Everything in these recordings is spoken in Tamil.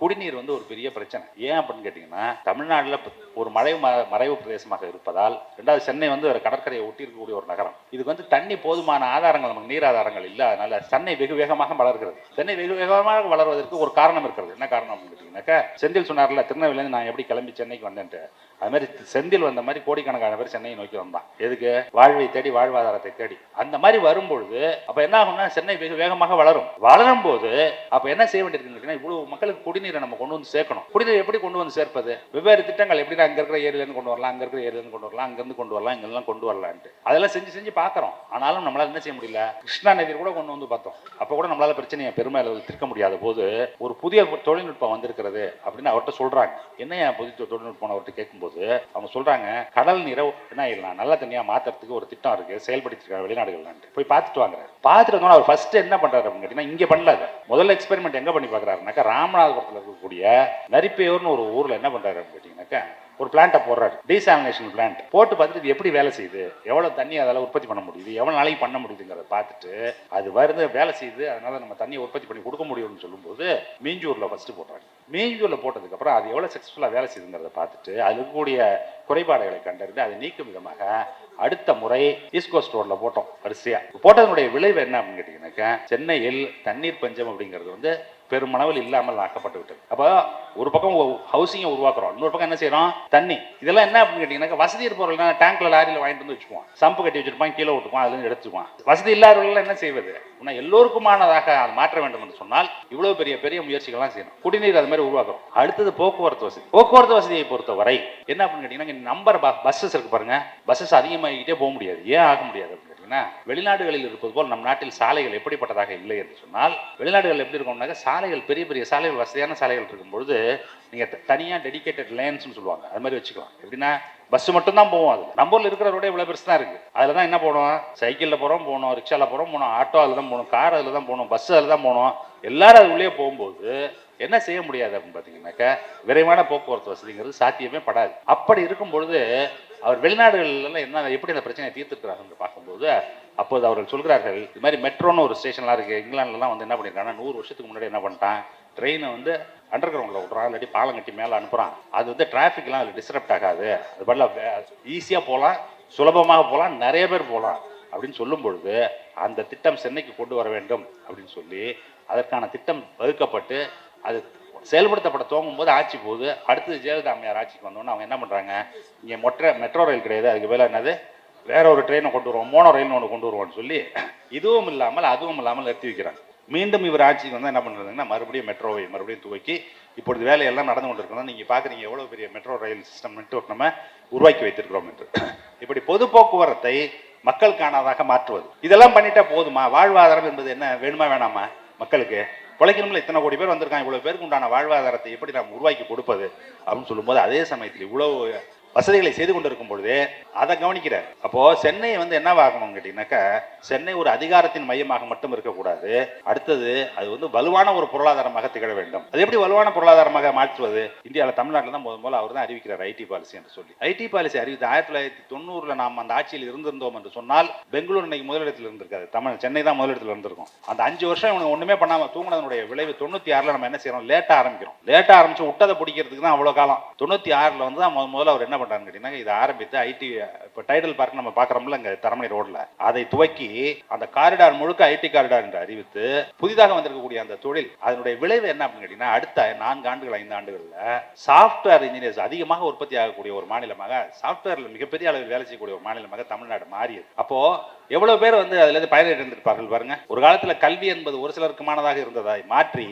குடிநீர் வந்து ஒரு பெரிய பிரச்சனை. ஏன் அப்படின்னு கேட்டிங்கன்னா தமிழ்நாட்டில் ஒரு மலை ம- மறைவு பிரதேசமாக இருப்பதால் ரெண்டாவது சென்னை வந்து ஒரு கடற்கரையை ஒட்டி இருக்கக்கூடிய ஒரு நகரம். இதுக்கு வந்து தண்ணி போதுமான ஆதாரங்கள் நமக்கு நீர் ஆதாரங்கள் இல்லை. அதனால சென்னை வெகு வேகமாக வளர்கிறது சென்னை வெகு வேகமாக வளர்வதற்கு ஒரு காரணம் இருக்கிறது. என்ன காரணம் அப்படின்னு பார்த்தீங்கன்னாக்கா செந்தில் சொன்னார்ல திருநெல்வேலியிலேருந்து நான் எப்படி கிளம்பி சென்னைக்கு வந்தேன்ட்டு. அது மாதிரி செந்தில் வந்த மாதிரி கோடிக்கணக்கான பேர் சென்னையை நோக்கி வந்தான். எதுக்கு? வாழ்வை தேடி வாழ்வாதாரத்தை தேடி. அந்த மாதிரி வரும்பொழுது அப்போ என்ன ஆகும்னா சென்னை வெகு வேகமாக வளரும். வளரும் போது அப்போ என்ன செய்ய வேண்டியிருக்குன்னு இவ்வளவு மக்களுக்கு குடிநீரை நம்ம கொண்டு வந்து சேர்க்கணும். குடிநீர் எப்படி கொண்டு வந்து சேர்ப்பது? வெவ்வேறு திட்டங்கள் எப்படி அங்க இருக்கிற ஏரியில இருந்து கொண்டு வரலாம் அங்க இருக்கிற ஏரியில இருந்து கொண்டு வரலாம் அங்கேருந்து கொண்டு வரலாம் இங்கெல்லாம் கொண்டு வரலான்ட்டு. அதெல்லாம் செஞ்சு செஞ்சு பார்க்கறோம். ஆனாலும் நம்மளால என்ன செய்ய முடியல? கிருஷ்ணா நதி கூட கொண்டு வந்து பார்த்தோம். அப்போ கூட நம்மளால பிரச்சனையை பெருமை அளவில் தீர்க்க முடியாத போது ஒரு புதிய தொழில்நுட்பம் வந்திருக்கு. இருக்கிறது அப்படின்னு அவர்கிட்ட சொல்றாங்க. என்ன என் புதிய தொழில்நுட்பம் அவர்கிட்ட கேட்கும்போது அவங்க சொல்றாங்க கடல் நீரை என்ன ஆயிடலாம்? நல்ல தண்ணியா மாத்துறதுக்கு ஒரு திட்டம் இருக்கு. செயல்படுத்திருக்காங்க வெளிநாடுகள்லான்ட்டு. போய் பார்த்துட்டு வாங்குறாரு. பார்த்துட்டு வந்தோம் அவர் ஃபர்ஸ்ட் என்ன பண்றாரு அப்படின்னு கேட்டீங்கன்னா இங்க பண்ணல முதல்ல எக்ஸ்பெரிமெண்ட் எங்க பண்ணி பார்க்கறாருனாக்கா ராமநாதபுரத்தில் இருக்கக்கூடிய நரிப்பையூர்னு ஒரு ஊர்ல என்ன பண்றாரு அப்படின்னு கேட்டீங்கன்னாக்கா ஒரு பிளான்ட்டை போடுறாரு. டீசாமினேஷன் பிளான்ட் போட்டு பார்த்துட்டு இது எப்படி வேலை செய்யுது? எவ்வளவு தண்ணி அதால உற்பத்தி பண்ண முடியுது? எவ்வளவு நாளைக்கு பண்ண முடியுதுங்கிறத பார்த்துட்டு அது வருது வேலை செய்யுது. அதனால நம்ம தண்ணியை உற்பத்தி பண்ணி கொடுக்க முடியும்னு சொல்லும்போது மீஞ்சூர்ல ஃபர்ஸ்ட் போடுறாங்க மீஞ்சூர்ல போட்டதுக்கு அப்புறம் அது எவ்வளவு சக்சஸ்ஃபுல்லா வேலை செய்யுதுங்கிறத பார்த்துட்டு அது இருக்கக்கூடிய குறைபாடுகளை கண்டறிந்து அதை நீக்கும் விதமாக அடுத்த முறை ஈஸ்கோ கோஸ்ட் போட்டோம் வரிசையா. போட்டதனுடைய விளைவு என்ன அப்படின்னு கேட்டீங்கன்னாக்கா சென்னையில் தண்ணீர் பஞ்சம் அப்படிங்கிறது வந்து பெருமளவில் இல்லாமல் ஆக்கப்பட்டு விட்டது அப்போ ஒரு பக்கம் ஹவுசிங்கை உருவாக்குறோம். இன்னொரு பக்கம் என்ன செய்யறோம் தண்ணி. இதெல்லாம் என்ன அப்படின்னு கேட்டீங்கன்னா வசதி இருப்பவர்கள் டேங்க்ல லாரியில் வாங்கிட்டு வந்து வச்சுக்குவோம். சம்பு கட்டி வச்சிருப்பான் கீழே விட்டுக்குவான் அதுல எடுத்துக்குவான். வசதி இல்லாதவர்கள் என்ன செய்வது? ஆனால் எல்லோருக்குமானதாக அது மாற்ற வேண்டும் என்று சொன்னால் இவ்வளவு பெரிய பெரிய முயற்சிகள்லாம் செய்யணும். குடிநீர் அது மாதிரி உருவாக்குறோம். அடுத்தது போக்குவரத்து வசதி. போக்குவரத்து வசதியை பொறுத்த வரை என்ன அப்படின்னு கேட்டீங்கன்னா நம்பர் பஸ்ஸஸ் இருக்கு பாருங்க. பஸ்ஸஸ் அதிகமாகிட்டே போக முடியாது. ஏன் ஆக முடியாது பார்த்தீங்கன்னா வெளிநாடுகளில் இருப்பது போல் நம் நாட்டில் சாலைகள் எப்படிப்பட்டதாக இல்லை என்று சொன்னால் வெளிநாடுகள் எப்படி இருக்கும்னாக்க சாலைகள் பெரிய பெரிய சாலைகள் வசதியான சாலைகள் இருக்கும் நீங்கள் தனியாக த- டெடிகேட்டட் லேன்ஸ்னு சொல்லுவாங்க. அது மாதிரி வச்சுக்கலாம். எப்படின்னா பஸ் மட்டும் தான் போவோம் அது. நம்ம ஊரில் இருக்கிற ரோடே இவ்வளோ பெருசு தான் இருக்குது அதில் தான் என்ன போனோம் சைக்கிளில் போகிறோம் போகணும். ரிக்ஷாவில் போகிறோம் போகணும். ஆட்டோ அதில் தான் போகணும். கார் அதில் தான் போகணும். பஸ் அதில் தான் போகணும். எல்லாரும் அது உள்ளே போகும்போது என்ன செய்ய முடியாது அப்படின்னு பார்த்தீங்கன்னாக்கா விரைவான போக்குவரத்து வசதிங்கிறது சாத்தியமே படாது. அப்படி இருக்கும் பொழுது அவர் வெளிநாடுகள்லாம் என்ன எப்படி அந்த பிரச்சனையை தீர்த்துருக்கிறாங்கன்னு பார்க்கும்போது அப்போது அவர்கள் சொல்கிறார்கள் இது மாதிரி மெட்ரோன்னு ஒரு ஸ்டேஷன்லாம் இருக்குது இங்கிலாந்துலலாம் வந்து என்ன பண்ணியிருக்காங்கன்னா நூறு வருஷத்துக்கு முன்னாடி என்ன பண்ணிட்டான்? ட்ரெயினை வந்து அண்டர் கிரவுண்டில் விட்றான் இல்லாட்டி பாலம் கட்டி மேலே அனுப்புகிறான் அது வந்து டிராஃபிக்லாம் அதில் டிஸ்டர்ப்ட் ஆகாது. அது பதிலாக ஈஸியாக போகலாம் சுலபமாக போகலாம் நிறைய பேர் போகலாம். அப்படின்னு சொல்லும் பொழுது அந்த திட்டம் சென்னைக்கு கொண்டு வர வேண்டும் அப்படின்னு சொல்லி அதற்கான திட்டம் வகுக்கப்பட்டு அது செயல்படுத்தப்பட துவங்கும் போது ஆட்சி போகுது. அடுத்தது ஜெயலலிதா அம்மையார் ஆட்சிக்கு வந்தோன்னு அவங்க என்ன பண்ணுறாங்க இங்கே மொட்டை மெட்ரோ ரயில் கிடையாது. அதுக்கு மேலே என்னது? வேற ஒரு ட்ரெயினை கொண்டு வருவோம். மோனோ ரயில்னு ஒன்று கொண்டு வருவோம்னு சொல்லி இதுவும் இல்லாமல் அதுவும் இல்லாமல் நிறுத்தி வைக்கிறாங்க. மீண்டும் இவர் ஆட்சிக்கு வந்து என்ன பண்ணுறதுங்கன்னா மறுபடியும் மெட்ரோவை மறுபடியும் துவக்கி இப்பொழுது வேலையெல்லாம் நடந்து கொண்டிருக்கிறோம் நீங்கள் பார்க்குறீங்க எவ்வளோ பெரிய மெட்ரோ ரயில் சிஸ்டம் நெட்ஒர்க் நம்ம உருவாக்கி வைத்திருக்கிறோம் என்று. இப்படி பொது போக்குவரத்தை மக்களுக்கானதாக மாற்றுவது. இதெல்லாம் பண்ணிட்டா போதுமா? வாழ்வாதாரம் என்பது என்ன வேணுமா வேணாமா மக்களுக்கு? உழைக்கணும்ல இத்தனை கோடி பேர் வந்திருக்காங்க இவ்வளோ பேருக்கு உண்டான வாழ்வாதாரத்தை எப்படி நாம் உருவாக்கி கொடுப்பது? அப்படின்னு சொல்லும்போது அதே சமயத்தில் இவ்வளவு வசதிகளை செய்து கொண்டிருக்கும் பொழுது அதை கவனிக்கிறார் அப்போ சென்னை வந்து என்னவாகணும் கேட்டீங்கன்னாக்கா சென்னை ஒரு அதிகாரத்தின் மையமாக மட்டும் இருக்கக்கூடாது. அடுத்தது அது வந்து வலுவான ஒரு பொருளாதாரமாக திகழ வேண்டும். அது எப்படி வலுவான பொருளாதாரமாக மாற்றுவது? இந்தியாவில் தமிழ்நாட்டில் தான் முதல் முதல்ல அவர் தான் அறிவிக்கிறார் ஐடி பாலிசி என்று சொல்லி. ஐடி பாலிசி அறிவித்து ஆயிரத்தி தொள்ளாயிரத்தி தொண்ணூறுல நாம் அந்த ஆட்சியில் இருந்திருந்தோம் என்று சொன்னால் பெங்களூர் இன்னைக்கு முதலிடத்தில் இருந்திருக்காது. தமிழ் சென்னை தான் முதலிடத்தில் இருந்திருக்கும். அந்த அஞ்சு வருஷம் இவனுக்கு ஒண்ணுமே பண்ணாமல் தூங்கினதனுடைய விளைவு தொண்ணூத்தி ஆறுல நம்ம என்ன செய்யறோம்? லேட்டா ஆரம்பிக்கிறோம். லேட்டா ஆரம்பிச்சு விட்டதை பிடிக்கிறதுக்கு தான் அவ்வளவு காலம். தொண்ணூத்தி ஆறுல வந்து தான் முத- முதல்ல அவர் என்ன பண்றாருன்னு கேட்டீங்கன்னா இதை ஆரம்பித்து ஐடி இப்போ டைடல் பார்க் நம்ம பார்க்குறோம்ல இங்கே தரமணி ரோடில். அதை துவக்கி அந்த காரிடார் முழுக்க ஐடி காரிடார் என்று அறிவித்து புதிதாக வந்திருக்கக்கூடிய அந்த தொழில் அதனுடைய விளைவு என்ன அப்படின்னு கேட்டீங்கன்னா அடுத்த நான்கு ஆண்டுகள் ஐந்து ஆண்டுகளில் சாஃப்ட்வேர் இன்ஜினியர்ஸ் அதிகமாக உற்பத்தி ஆகக்கூடிய ஒரு மாநிலமாக சாஃப்ட்வேர்ல மிகப்பெரிய அளவில் வேலை செய்யக்கூடிய ஒரு மாநிலமாக தமிழ்நாடு மாறியது. அப்போ எவ்வளவு பேர் வந்து அதுல இருந்து பயனடைந்திருப்பார்கள் பாருங்க. ஒரு காலத்துல கல்வி என்பது ஒரு சிலருக்குமானதாக இருந்ததாய் மாற்றி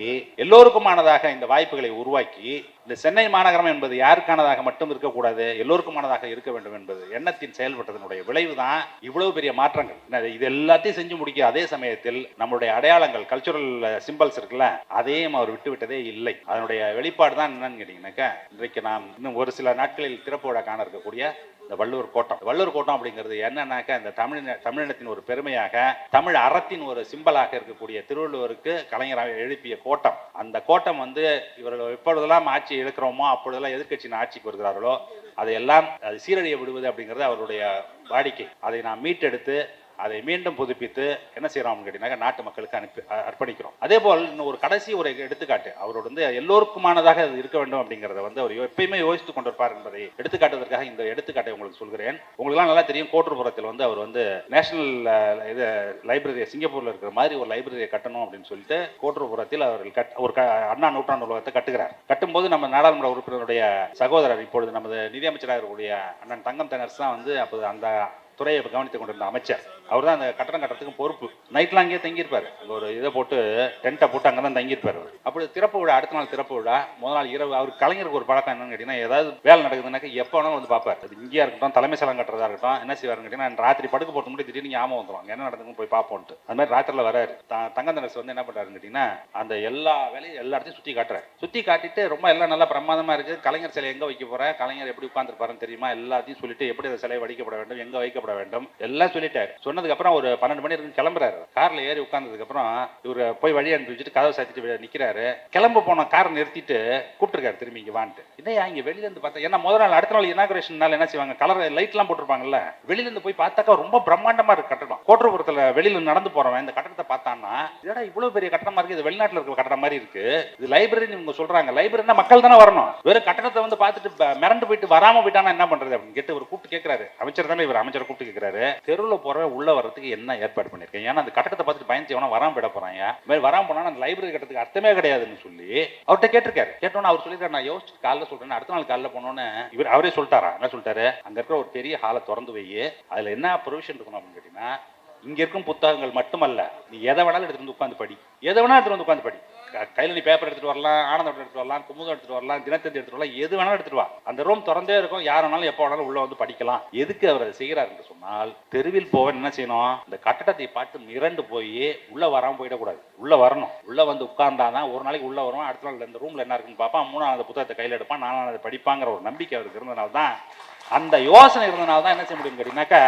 எல்லோருக்குமானதாக இந்த வாய்ப்புகளை உருவாக்கி இந்த சென்னை மாநகரம் என்பது யாருக்கானதாக மட்டும் இருக்கக்கூடாது எல்லோருக்குமானதாக இருக்க வேண்டும் என்பது எண்ணத்தின் செயல்பட்டதனுடைய விளைவு தான் இவ்வளவு பெரிய மாற்றங்கள். என்ன, இது எல்லாத்தையும் செஞ்சு முடிக்க அதே சமயத்தில் நம்மளுடைய அடையாளங்கள் கல்ச்சுரல் சிம்பல்ஸ் இருக்குல்ல அதையும் அவர் விட்டுவிட்டதே இல்லை. அதனுடைய வெளிப்பாடு தான் என்னன்னு கேட்டீங்கன்னாக்கா இன்றைக்கு நாம் இன்னும் ஒரு சில நாட்களில் திறப்பு விழா காண இருக்கக்கூடிய இந்த வள்ளுவர் கோட்டம். வள்ளுவர் கோட்டம் அப்படிங்கிறது என்னன்னாக்க இந்த தமிழின தமிழினத்தின் ஒரு பெருமையாக தமிழ் அறத்தின் ஒரு சிம்பலாக இருக்கக்கூடிய திருவள்ளுவருக்கு கலைஞராக எழுப்பிய கோட்டம். அந்த கோட்டம் வந்து இவர்கள் எப்பொழுதெல்லாம் ஆட்சி இழுக்கிறோமோ அப்பொழுதெல்லாம் எதிர்கட்சியின் ஆட்சிக்கு வருகிறார்களோ அதையெல்லாம் அது சீரழிய விடுவது அப்படிங்கிறது அவருடைய வாடிக்கை. அதை நாம் மீட்டெடுத்து அதை மீண்டும் புதுப்பித்து என்ன செய்யறோம் கேட்டீங்கன்னா நாட்டு மக்களுக்கு அனுப்பி அர்ப்பணிக்கிறோம். அதே போல் இன்னும் ஒரு கடைசி ஒரு எடுத்துக்காட்டு அவரோட வந்து எல்லோருக்குமானதாக அது இருக்க வேண்டும் அப்படிங்கிறத வந்து அவர் எப்பயுமே யோசித்துக் கொண்டிருப்பார் என்பதை எடுத்துக்காட்டுவதற்காக இந்த எடுத்துக்காட்டை உங்களுக்கு சொல்கிறேன். உங்களுக்குலாம் நல்லா தெரியும் கோட்டூர்புரத்தில் வந்து அவர் வந்து நேஷனல் இது லைப்ரரி சிங்கப்பூரில் இருக்கிற மாதிரி ஒரு லைப்ரரியை கட்டணும் அப்படின்னு சொல்லிட்டு கோட்டூர்புரத்தில் அவர் கட் ஒரு க- அண்ணா நூற்றாண்டு உலகத்தை கட்டுகிறார். கட்டும்போது நம்ம நாடாளுமன்ற உறுப்பினருடைய சகோதரர் இப்பொழுது நமது நிதியமைச்சராக இருக்கக்கூடிய அண்ணன் தங்கம் தெனர்ஸ் தான் வந்து அப்போது அந்த துறையை கவனித்துக் கொண்டிருந்த அமைச்சர். அவர் தான் அந்த கட்டணம் கட்டுறதுக்கு பொறுப்பு. நைட்லாம் அங்கேயே தங்கியிருப்பார். ஒரு இதை போட்டு டென்ட்டை போட்டு அங்கே தான் தங்கியிருப்பார் அவர். அப்படி திறப்பு விழா அடுத்த நாள் திறப்பு விழா முதல் நாள் இரவு அவர் கலைஞருக்கு ஒரு பழக்கம் என்னன்னு கேட்டீங்கன்னா ஏதாவது வேலை நடக்குதுன்னாக்க எப்போ வேணாலும் வந்து பார்ப்பார். அது இங்கேயா இருக்கட்டும் தலைமை சலம் கட்டுறதா இருக்கட்டும் என்ன செய்வாருன்னு கேட்டீங்கன்னா ராத்திரி படுக்க போட்டு முடியும் திடீர்னு ஞாபகம் வந்துடும் என்ன நடந்துக்கும் போய் பார்ப்போன்ட்டு அது மாதிரி ராத்திரில வராரு. தங்க தனசு வந்து என்ன பண்ணுறாருன்னு கேட்டீங்கன்னா அந்த எல்லா வேலையும் எல்லா இடத்தையும் சுற்றி காட்டுறாரு. சுற்றி காட்டிட்டு ரொம்ப எல்லாம் நல்லா பிரமாதமாக இருக்குது. கலைஞர் சிலை எங்கே வைக்க போகிறேன் கலைஞர் எப்படி உட்காந்துருப்பாருன்னு தெரியுமா? எல்லாத்தையும் சொல்லிட்டு எப்படி அந்த சிலை வடிக்கப்பட வேண்டும் எங்கே வைக்கப்பட வேண்டும். எல்லாம் சொல்லிட்டாரு. சொன்னதுக்கு அப்புறம் ஒரு பன்னெண்டு மணி இருக்கு கிளம்புறாரு. கார்ல ஏறி உட்கார்ந்ததுக்கு அப்புறம் இவர் போய் வழி அனுப்பி வச்சுட்டு கதவை சாத்திட்டு நிக்கிறாரு. கிளம்ப போன காரை நிறுத்திட்டு கூப்பிட்டுருக்காரு. திரும்பி இங்க வான்ட்டு. என்னையா இங்க வெளியில இருந்து பார்த்தா ஏன்னா முதல் நாள் அடுத்த நாள் இனாகுரேஷன் நாள் என்ன செய்வாங்க? கலர் லைட் எல்லாம் போட்டிருப்பாங்கல்ல? வெளியில இருந்து போய் பார்த்தாக்கா ரொம்ப பிரம்மாண்டமா இருக்கு கட்டடம். கோட்டரபுரத்துல வெளியில நடந்து போறவன் இந்த கட்டடத்தை பார்த்தான்னா இதோட இவ்வளவு பெரிய கட்டடமா இருக்கு? இது வெளிநாட்டுல இருக்கிற கட்டடம் மாதிரி இருக்கு. இது லைப்ரரி இவங்க சொல்றாங்க. லைப்ரரினா மக்கள் தானே வரணும். வெறும் கட்டடத்தை வந்து பார்த்துட்டு மிரண்டு போயிட்டு வராம போயிட்டானா என்ன பண்றது? அப்படின்னு கேட்டு ஒரு கூப்பிட்டு கேட்கிறாரு அமைச்சர் தானே இவர்? அமைச்சர் கூப்பிட்டு கேட்கிறாரு தெருவில் போற உள்ள வர்றதுக்கு என்ன ஏற்பாடு பண்ணிருக்கேன் ஏன்னா அந்த கட்டடத்தை பார்த்துட்டு பயந்து எவனா வராம போயிட போறாங்க. மாதிரி வராம போனா அந்த லைப்ரரி கட்டத்துக்கு அர்த்தமே கிடையாதுன்னு சொல்லி அவர்கிட்ட கேட்டிருக்காரு. கேட்டோன்னு அவர் சொல்லிருக்காரு நான் யோசிச்சு காலைல சொல்றேன். அடுத்த நாள் காலைல போனோன்னு இவர் அவரே சொல்லிட்டாரா? என்ன சொல்லிட்டாரு? அங்க இருக்கிற ஒரு பெரிய ஹாலை திறந்து வை. அதுல என்ன ப்ரொவிஷன் இருக்கணும் அப்படின்னு கேட்டீங்கன்னா இங்க இருக்கும் புத்தகங்கள் மட்டுமல்ல. நீ எதை வேணாலும் எடுத்துட்டு வந்து உட்காந்து படி. எதை வேணாலும் எடுத்துட்டு வந்து உட்காந்து படி. கையில் நீ பேப்பர் எடுத்துகிட்டு வரலாம் ஆனந்தம் எடுத்துகிட்டு வரலாம் குமுதம் எடுத்துகிட்டு வரலாம் தினத்தந்தி எடுத்துகிட்டு வரலாம் எது வேணாலும் எடுத்துகிட்டு வா. அந்த ரூம் திறந்தே இருக்கும். யார் வேணாலும் எப்போ வேணாலும் உள்ளே வந்து படிக்கலாம். எதுக்கு அவர் அதை செய்கிறார் என்று சொன்னால் தெருவில் போவன் என்ன செய்யணும்? இந்த கட்டடத்தை பார்த்து மிரண்டு போய் உள்ளே வராமல் போயிடக்கூடாது. உள்ளே வரணும். உள்ளே வந்து உட்கார்ந்தாதான் ஒரு நாளைக்கு உள்ளே வரும் அடுத்த நாள் இந்த ரூமில் என்ன இருக்குன்னு பார்ப்பான். மூணாவது புத்தகத்தை கையில் எடுப்பான். நாலாவது படிப்பாங்கிற ஒரு நம்பிக்கை அவருக்கு இருந்தனால தான் அந்த யோசனை இருந்தனால தான் என்ன செய்ய முடியும் கேட்டீங்கன்னாக்கா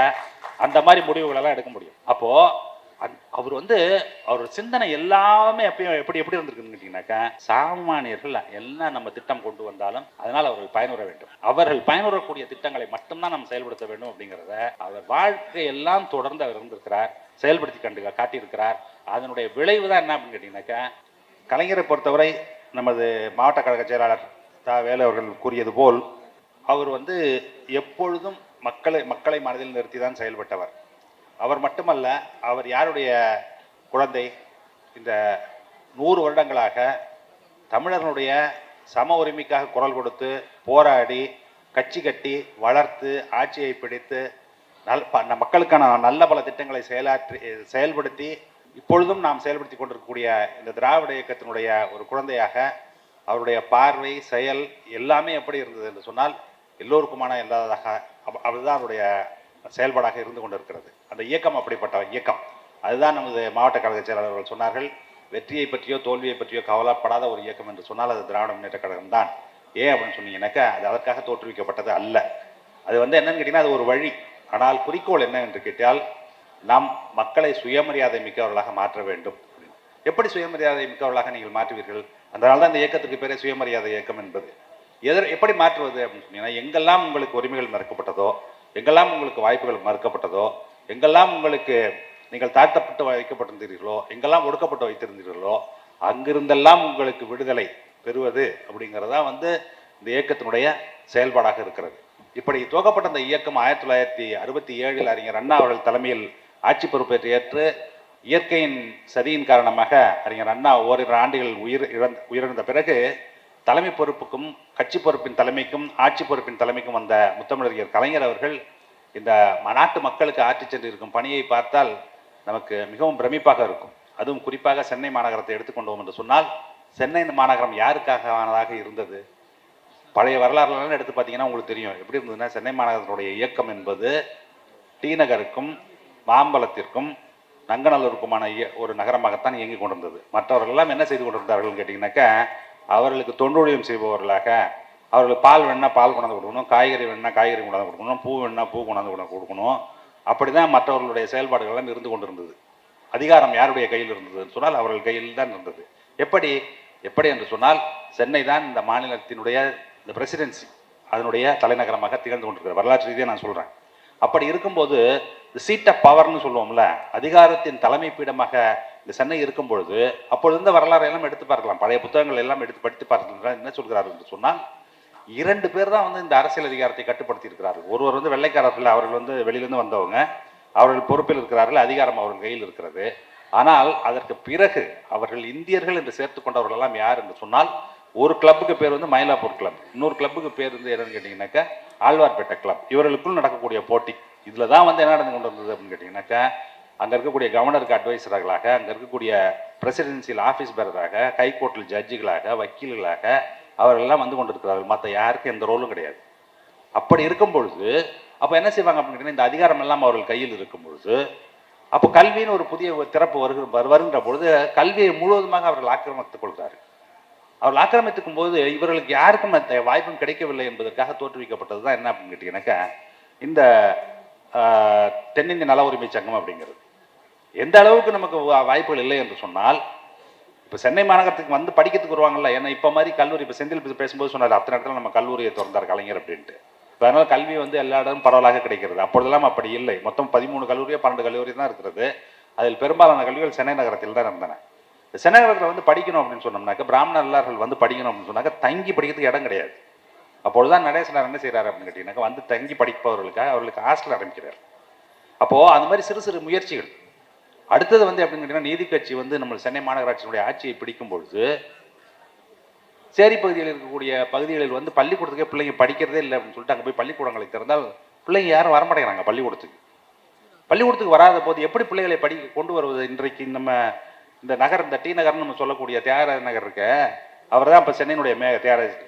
அந்த மாதிரி முடிவுகளெல்லாம் எடுக்க முடியும். அப்போது அவர் வந்து அவர் சிந்தனை எல்லாமே எப்பயும் எப்படி எப்படி இருந்திருக்குன்னு கேட்டீங்கன்னாக்கா சாமானியர்கள் எல்லாம் நம்ம திட்டம் கொண்டு வந்தாலும் அதனால் அவர்கள் பயனுற வேண்டும். அவர்கள் பயனுறக்கூடிய திட்டங்களை மட்டும்தான் நம்ம செயல்படுத்த வேண்டும் அப்படிங்கிறத அவர் வாழ்க்கை எல்லாம் தொடர்ந்து அவர் இருந்திருக்கிறார் செயல்படுத்தி கண்டு காட்டியிருக்கிறார். அதனுடைய விளைவு தான் என்ன அப்படின்னு கேட்டிங்கனாக்கா கலைஞரை பொறுத்தவரை நமது மாவட்ட கழக செயலாளர் தா. வேலு அவர்கள் கூறியது போல் அவர் வந்து எப்பொழுதும் மக்களை மக்களை மனதில் நிறுத்தி தான் செயல்பட்டவர். அவர் மட்டுமல்ல அவர் யாருடைய குழந்தை? இந்த நூறு வருடங்களாக தமிழர்களுடைய சம உரிமைக்காக குரல் கொடுத்து போராடி கட்சி கட்டி வளர்த்து ஆட்சியை பிடித்து நல் ப- மக்களுக்கான நல்ல பல திட்டங்களை செயலாற்றி செயல்படுத்தி இப்பொழுதும் நாம் செயல்படுத்தி கொண்டிருக்கக்கூடிய இந்த திராவிட இயக்கத்தினுடைய ஒரு குழந்தையாக அவருடைய பார்வை செயல் எல்லாமே எப்படி இருந்தது என்று சொன்னால் எல்லோருக்குமான இல்லாததாக அதுதான் அவருடைய செயல்பாடாக இருந்து கொண்டிருக்கிறது. அந்த இயக்கம் அப்படிப்பட்ட இயக்கம். அதுதான் நமது மாவட்ட கழக செயலாளர்கள் சொன்னார்கள். வெற்றியை பற்றியோ தோல்வியை பற்றியோ கவலைப்படாத ஒரு இயக்கம் என்று சொன்னால் அது திராவிட முன்னேற்ற கழகம் தான் ஏன் அப்படின்னு சொன்னீங்கன்னாக்கா அது அதற்காக தோற்றுவிக்கப்பட்டது அல்ல. அது வந்து என்னன்னு கேட்டீங்கன்னா அது ஒரு வழி. ஆனால் குறிக்கோள் என்ன என்று கேட்டால் நாம் மக்களை சுயமரியாதை மிக்கவர்களாக மாற்ற வேண்டும். எப்படி சுயமரியாதை மிக்கவர்களாக நீங்கள் மாற்றுவீர்கள்? அதனால தான் இந்த இயக்கத்துக்கு பேரே சுயமரியாதை இயக்கம் என்பது. எதிர் எப்படி மாற்றுவது அப்படின்னு சொன்னீங்கன்னா எங்கெல்லாம் உங்களுக்கு உரிமைகள் மறுக்கப்பட்டதோ எங்கெல்லாம் உங்களுக்கு வாய்ப்புகள் மறுக்கப்பட்டதோ எங்கெல்லாம் உங்களுக்கு நீங்கள் தாழ்த்தப்பட்டு வைக்கப்பட்டிருந்தீர்களோ எங்கெல்லாம் ஒடுக்கப்பட்டு வைத்திருந்தீர்களோ அங்கிருந்தெல்லாம் உங்களுக்கு விடுதலை பெறுவது அப்படிங்கிறதா வந்து இந்த இயக்கத்தினுடைய செயல்பாடாக இருக்கிறது. இப்படி துவக்கப்பட்ட இந்த இயக்கம் ஆயிரத்தி தொள்ளாயிரத்தி அறுபத்தி ஏழில் அறிஞர் அண்ணா அவர்கள் தலைமையில் ஆட்சி பொறுப்பேற்று ஏற்று இயற்கையின் சதியின் காரணமாக அறிஞர் அண்ணா ஓரிரு ஆண்டுகள் உயிர் இழந்த உயிரிழந்த பிறகு தலைமை பொறுப்புக்கும் கட்சி பொறுப்பின் தலைமைக்கும் ஆட்சி பொறுப்பின் தலைமைக்கும் வந்த முத்தமிழறிஞர் கலைஞர் அவர்கள் இந்த நாட்டு மக்களுக்கு ஆற்றி சென்றிருக்கும் பணியை பார்த்தால் நமக்கு மிகவும் பிரமிப்பாக இருக்கும். அதுவும் குறிப்பாக சென்னை மாநகரத்தை எடுத்துக்கொண்டோம் என்று சொன்னால் சென்னை மாநகரம் யாருக்காக ஆனதாக இருந்தது? பழைய வரலாறுலாம் எடுத்து பார்த்தீங்கன்னா உங்களுக்கு தெரியும். எப்படி இருந்ததுன்னா சென்னை மாநகரத்தினுடைய இயக்கம் என்பது டி நகருக்கும் மாம்பலத்திற்கும் நங்கநல்லூருக்குமான இய- ஒரு நகரமாகத்தான் இயங்கிக் கொண்டிருந்தது. மற்றவர்கள் எல்லாம் என்ன செய்து கொண்டிருந்தார்கள் கேட்டிங்கனாக்கா அவர்களுக்கு தொண்டுழியம் செய்பவர்களாக அவர்களுக்கு பால் வேணா பால் கொண்டாந்து கொடுக்கணும் காய்கறி வேணா காய்கறி கொண்டாந்து கொடுக்கணும் பூ வேணா பூ கொண்டாந்து கொண்டு கொடுக்கணும். அப்படி தான் மற்றவர்களுடைய செயல்பாடுகள் எல்லாம் இருந்து கொண்டிருந்தது. அதிகாரம் யாருடைய கையில் இருந்ததுன்னு சொன்னால் அவர்கள் கையில் தான் இருந்தது. எப்படி? எப்படி என்று சொன்னால் சென்னை தான் இந்த மாநிலத்தினுடைய இந்த பிரசிடென்சி அதனுடைய தலைநகரமாக திகழ்ந்து கொண்டிருக்கிறது. வரலாற்று ரீதியாக நான் சொல்கிறேன் அப்படி இருக்கும்போது சீட் ஆஃப் பவர்னு சொல்லுவோம்ல அதிகாரத்தின் தலைமை பீடமாக இந்த சென்னை இருக்கும் பொழுது அப்பொழுது இந்த வரலாறு எல்லாம் எடுத்து பார்க்கலாம். பழைய புத்தகங்கள் எல்லாம் எடுத்து படித்து பார்க்கலாம். என்ன சொல்கிறார் என்று சொன்னால் இரண்டு பேர் தான் வந்து இந்த அரசியல் அதிகாரத்தை கட்டுப்படுத்தி இருக்கிறார்கள் ஒருவர் வந்து வெள்ளைக்காரர்கள் அவர்கள் வந்து வெளியிலிருந்து வந்தவங்க. அவர்கள் பொறுப்பில் இருக்கிறார்கள் அதிகாரம் அவர்கள் கையில் இருக்கிறது. ஆனால் அதற்கு பிறகு அவர்கள் இந்தியர்கள் என்று சேர்த்து கொண்டவர்கள் எல்லாம் யார் என்று சொன்னால் ஒரு கிளப்புக்கு பேர் வந்து மயிலாப்பூர் கிளப். இன்னொரு கிளப்புக்கு பேர் வந்து என்னன்னு கேட்டிங்கனாக்கா ஆழ்வார்பேட்டை கிளப். இவர்களுக்குள் நடக்கக்கூடிய போட்டி. இதில் தான் வந்து என்ன நடந்து கொண்டு வந்தது அப்படின்னு கேட்டிங்கனாக்கா அங்கே இருக்கக்கூடிய கவர்னருக்கு அட்வைசர்களாக அங்கே இருக்கக்கூடிய பிரசிடென்சியல் ஆஃபீஸ் பேரராக ஹைகோர்ட்டில் ஜட்ஜுகளாக வக்கீல்களாக அவர்கள்லாம் வந்து கொண்டிருக்கிறார்கள். மற்ற யாருக்கும் எந்த ரோலும் கிடையாது. அப்படி இருக்கும் பொழுது அப்போ என்ன செய்வாங்க அப்படின்னு கேட்டிங்கன்னா இந்த அதிகாரம் எல்லாம் அவர்கள் கையில் இருக்கும் பொழுது அப்போ கல்வின்னு ஒரு புதிய திறப்பு வருகிற வரு- வருகின்ற பொழுது கல்வியை முழுவதுமாக அவர்கள் ஆக்கிரமித்துக் கொள்கிறார்கள். அவர்கள் ஆக்கிரமித்துக்கும் போது இவர்களுக்கு யாருக்கும் அந்த வாய்ப்பும் கிடைக்கவில்லை என்பதற்காக தோற்றுவிக்கப்பட்டது தான் என்ன அப்படின்னு கேட்டீங்கன்னாக்கா இந்த தென்னிந்திய நல உரிமை சங்கம் அப்படிங்கிறது. எந்த அளவுக்கு நமக்கு வா- வாய்ப்புகள் இல்லை என்று சொன்னால் இப்போ சென்னை மாநகரத்துக்கு வந்து படிக்கிறதுக்கு வருவாங்கல்ல ஏன்னா இப்போ மாதிரி கல்லூரி இப்போ செந்தில் பேசும்போது சொன்னார் அத்தனை இடத்துல நம்ம கல்லூரியை திறந்தார் கலைஞர் அப்படின்ட்டு. இப்போ கல்வி வந்து எல்லா இடமும் பரவலாக கிடைக்கிறது. அப்பொழுதெல்லாம் அப்படி இல்லை. மொத்தம் பதிமூணு கல்லூரியோ பன்னெண்டு கல்லூரி தான் இருக்கிறது அதில் பெரும்பாலான கல்விகள் சென்னை நகரத்தில் தான் இருந்தன. இந்த சென்னை நகரத்தில் வந்து படிக்கணும் அப்படின்னு சொன்னோம்னாக்க பிராமணர் எல்லார்கள் வந்து படிக்கணும் அப்படின்னு சொன்னாக்க தங்கி படிக்கிறதுக்கு இடம் கிடையாது. அப்பொழுதுதான் நடேசனார் என்ன செய்கிறாரு அப்படின்னு கேட்டீங்கன்னாக்கா வந்து தங்கி படிப்பவர்களுக்காக அவர்களுக்கு ஹாஸ்டல் ஆரம்பிக்கிறார். அப்போது அந்த மாதிரி சிறு சிறு முயற்சிகள் அடுத்தது வந்து எப்படின்னு கேட்டிங்கன்னா நீதி கட்சி வந்து நம்ம சென்னை மாநகராட்சியினுடைய ஆட்சியை பிடிக்கும் பொழுது சேரி பகுதியில் இருக்கக்கூடிய பகுதிகளில் வந்து பள்ளிக்கூடத்துக்கே பிள்ளைங்க படிக்கிறதே இல்லை அப்படின்னு சொல்லிட்டு அங்கே போய் பள்ளிக்கூடங்களை திறந்தால் பிள்ளைங்க யாரும் வரமாட்டேங்கிறாங்க பள்ளிக்கூடத்துக்கு. பள்ளிக்கூடத்துக்கு வராத போது எப்படி பிள்ளைகளை படி கொண்டு வருவது? இன்றைக்கு நம்ம இந்த நகர் இந்த டி நகர்னு நம்ம சொல்லக்கூடிய தியாகராஜ நகர் இருக்க அவர் தான் இப்போ சென்னையினுடைய மே தியாகராஜ்.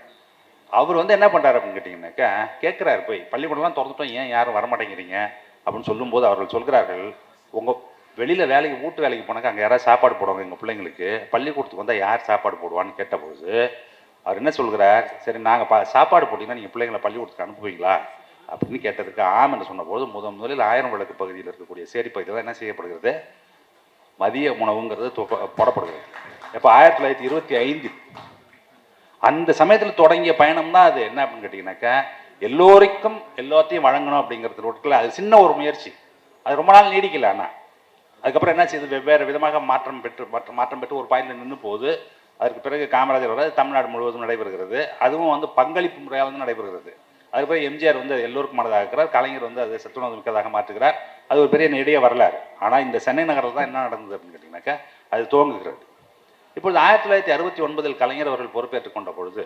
அவர் வந்து என்ன பண்ணுறாரு அப்படின்னு கேட்டிங்கனாக்கா கேட்குறாரு போய் பள்ளிக்கூடம்லாம் திறந்துட்டோம் ஏன் யாரும் வரமாட்டேங்கிறீங்க? அப்படின்னு சொல்லும்போது அவர்கள் சொல்கிறார்கள் உங்கள் வெளியில் வேலைக்கு வீட்டு வேலைக்கு போனாக்கா அங்கே யாராவது சாப்பாடு போடுவாங்க எங்கள் பிள்ளைங்களுக்கு. பள்ளிக்கூடத்துக்கு வந்தால் யார் சாப்பாடு போடுவான்னு கேட்டபோது அவர் என்ன சொல்கிறார் சரி நாங்கள் பா சாப்பாடு போட்டிங்கன்னா நீங்கள் பிள்ளைங்களை பள்ளிக்கூடத்துக்கு அனுப்புவீங்களா? அப்படின்னு கேட்டதுக்கு ஆம் என்று சொன்னபோது முத முதலில் ஆயிரம் விளக்கு பகுதியில் இருக்கக்கூடிய சேரி பகுதியில் தான் என்ன செய்யப்படுகிறது? மதிய உணவுங்கிறது போடப்படுகிறது. இப்போ ஆயிரத்தி தொள்ளாயிரத்தி இருபத்தி ஐந்து அந்த சமயத்தில் தொடங்கிய பயணம் தான் அது. என்ன அப்படின்னு கேட்டிங்கனாக்கா எல்லோருக்கும் எல்லாத்தையும் வழங்கணும் அப்படிங்கிறது ரோட்டில் அது சின்ன ஒரு முயற்சி. அது ரொம்ப நாள் நீடிக்கல ஆனால் அதுக்கப்புறம் என்ன செய்யுது வெவ்வேறு விதமாக மாற்றம் பெற்று மாற்றம் மாற்றம் பெற்று ஒரு பாயிண்டில் நின்று போகுது அதற்கு பிறகு காமராஜர் வர தமிழ்நாடு முழுவதும் நடைபெறுகிறது. அதுவும் வந்து பங்களிப்பு முறையாக வந்து நடைபெறுகிறது. அதுக்கு பிறகு எம்ஜிஆர் வந்து அது எல்லோருக்கும் மனதாகிறார் இருக்கிறார். கலைஞர் வந்து அது சத்துணவு மிக்கதாக மாற்றுகிறார். அது ஒரு பெரிய நெடிய வரலாறு. ஆனால் இந்த சென்னை நகரில் தான் என்ன நடந்தது அப்படின்னு கேட்டிங்கனாக்கா அது துவங்குகிறது. இப்பொழுது ஆயிரத்தி தொள்ளாயிரத்தி அறுபத்தி ஒன்பதில் கலைஞர் அவர்கள் பொறுப்பேற்றுக் கொண்ட பொழுது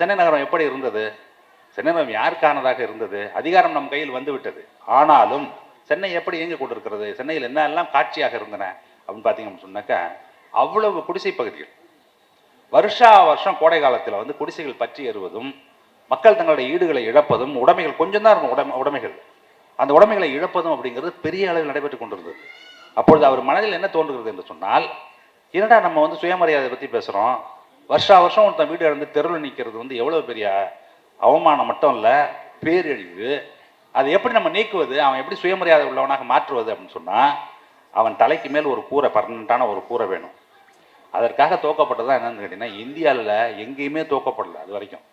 சென்னை நகரம் எப்படி இருந்தது? சென்னை நகரம் யாருக்கானதாக இருந்தது? அதிகாரம் நம் கையில் வந்து விட்டது. ஆனாலும் சென்னை எப்படி இயங்கிக் கொண்டிருக்கிறது சென்னையில் என்ன எல்லாம் காட்சியாக இருந்தன? அப்படின்னு பார்த்தீங்கன்னு சொன்னாக்கா அவ்வளவு குடிசை பகுதிகள். வருஷா வருஷம் கோடை காலத்தில் வந்து குடிசைகள் பற்றி ஏறுவதும் மக்கள் தங்களுடைய ஈடுகளை இழப்பதும் உடைமைகள் கொஞ்சம் தான் இருக்கும் உடைமை உடைமைகள். அந்த உடைமைகளை இழப்பதும் அப்படிங்கிறது பெரிய அளவில் நடைபெற்று கொண்டிருந்தது. அப்பொழுது அவர் மனதில் என்ன தோன்றுகிறது என்று சொன்னால் என்னடா நம்ம வந்து சுயமரியாதை பற்றி பேசுகிறோம் வருஷா வருஷம் ஒருத்தன் வீடு இழந்து தெருவில் நிற்கிறது வந்து எவ்வளோ பெரிய அவமானம் மட்டும் இல்லை பேரழிவு அதை எப்படி நம்ம நீக்குவது? அவன் எப்படி சுயமரியாதை உள்ளவனாக மாற்றுவது அப்படின்னு சொன்னால் அவன் தலைக்கு மேல் ஒரு கூரை பர்மனண்ட்டான ஒரு கூரை வேணும். அதற்காக தோக்கப்பட்டது தான் என்னன்னு கேட்டிங்கன்னா இந்தியாவில் எங்கேயுமே துவக்கப்படலை அது வரைக்கும்.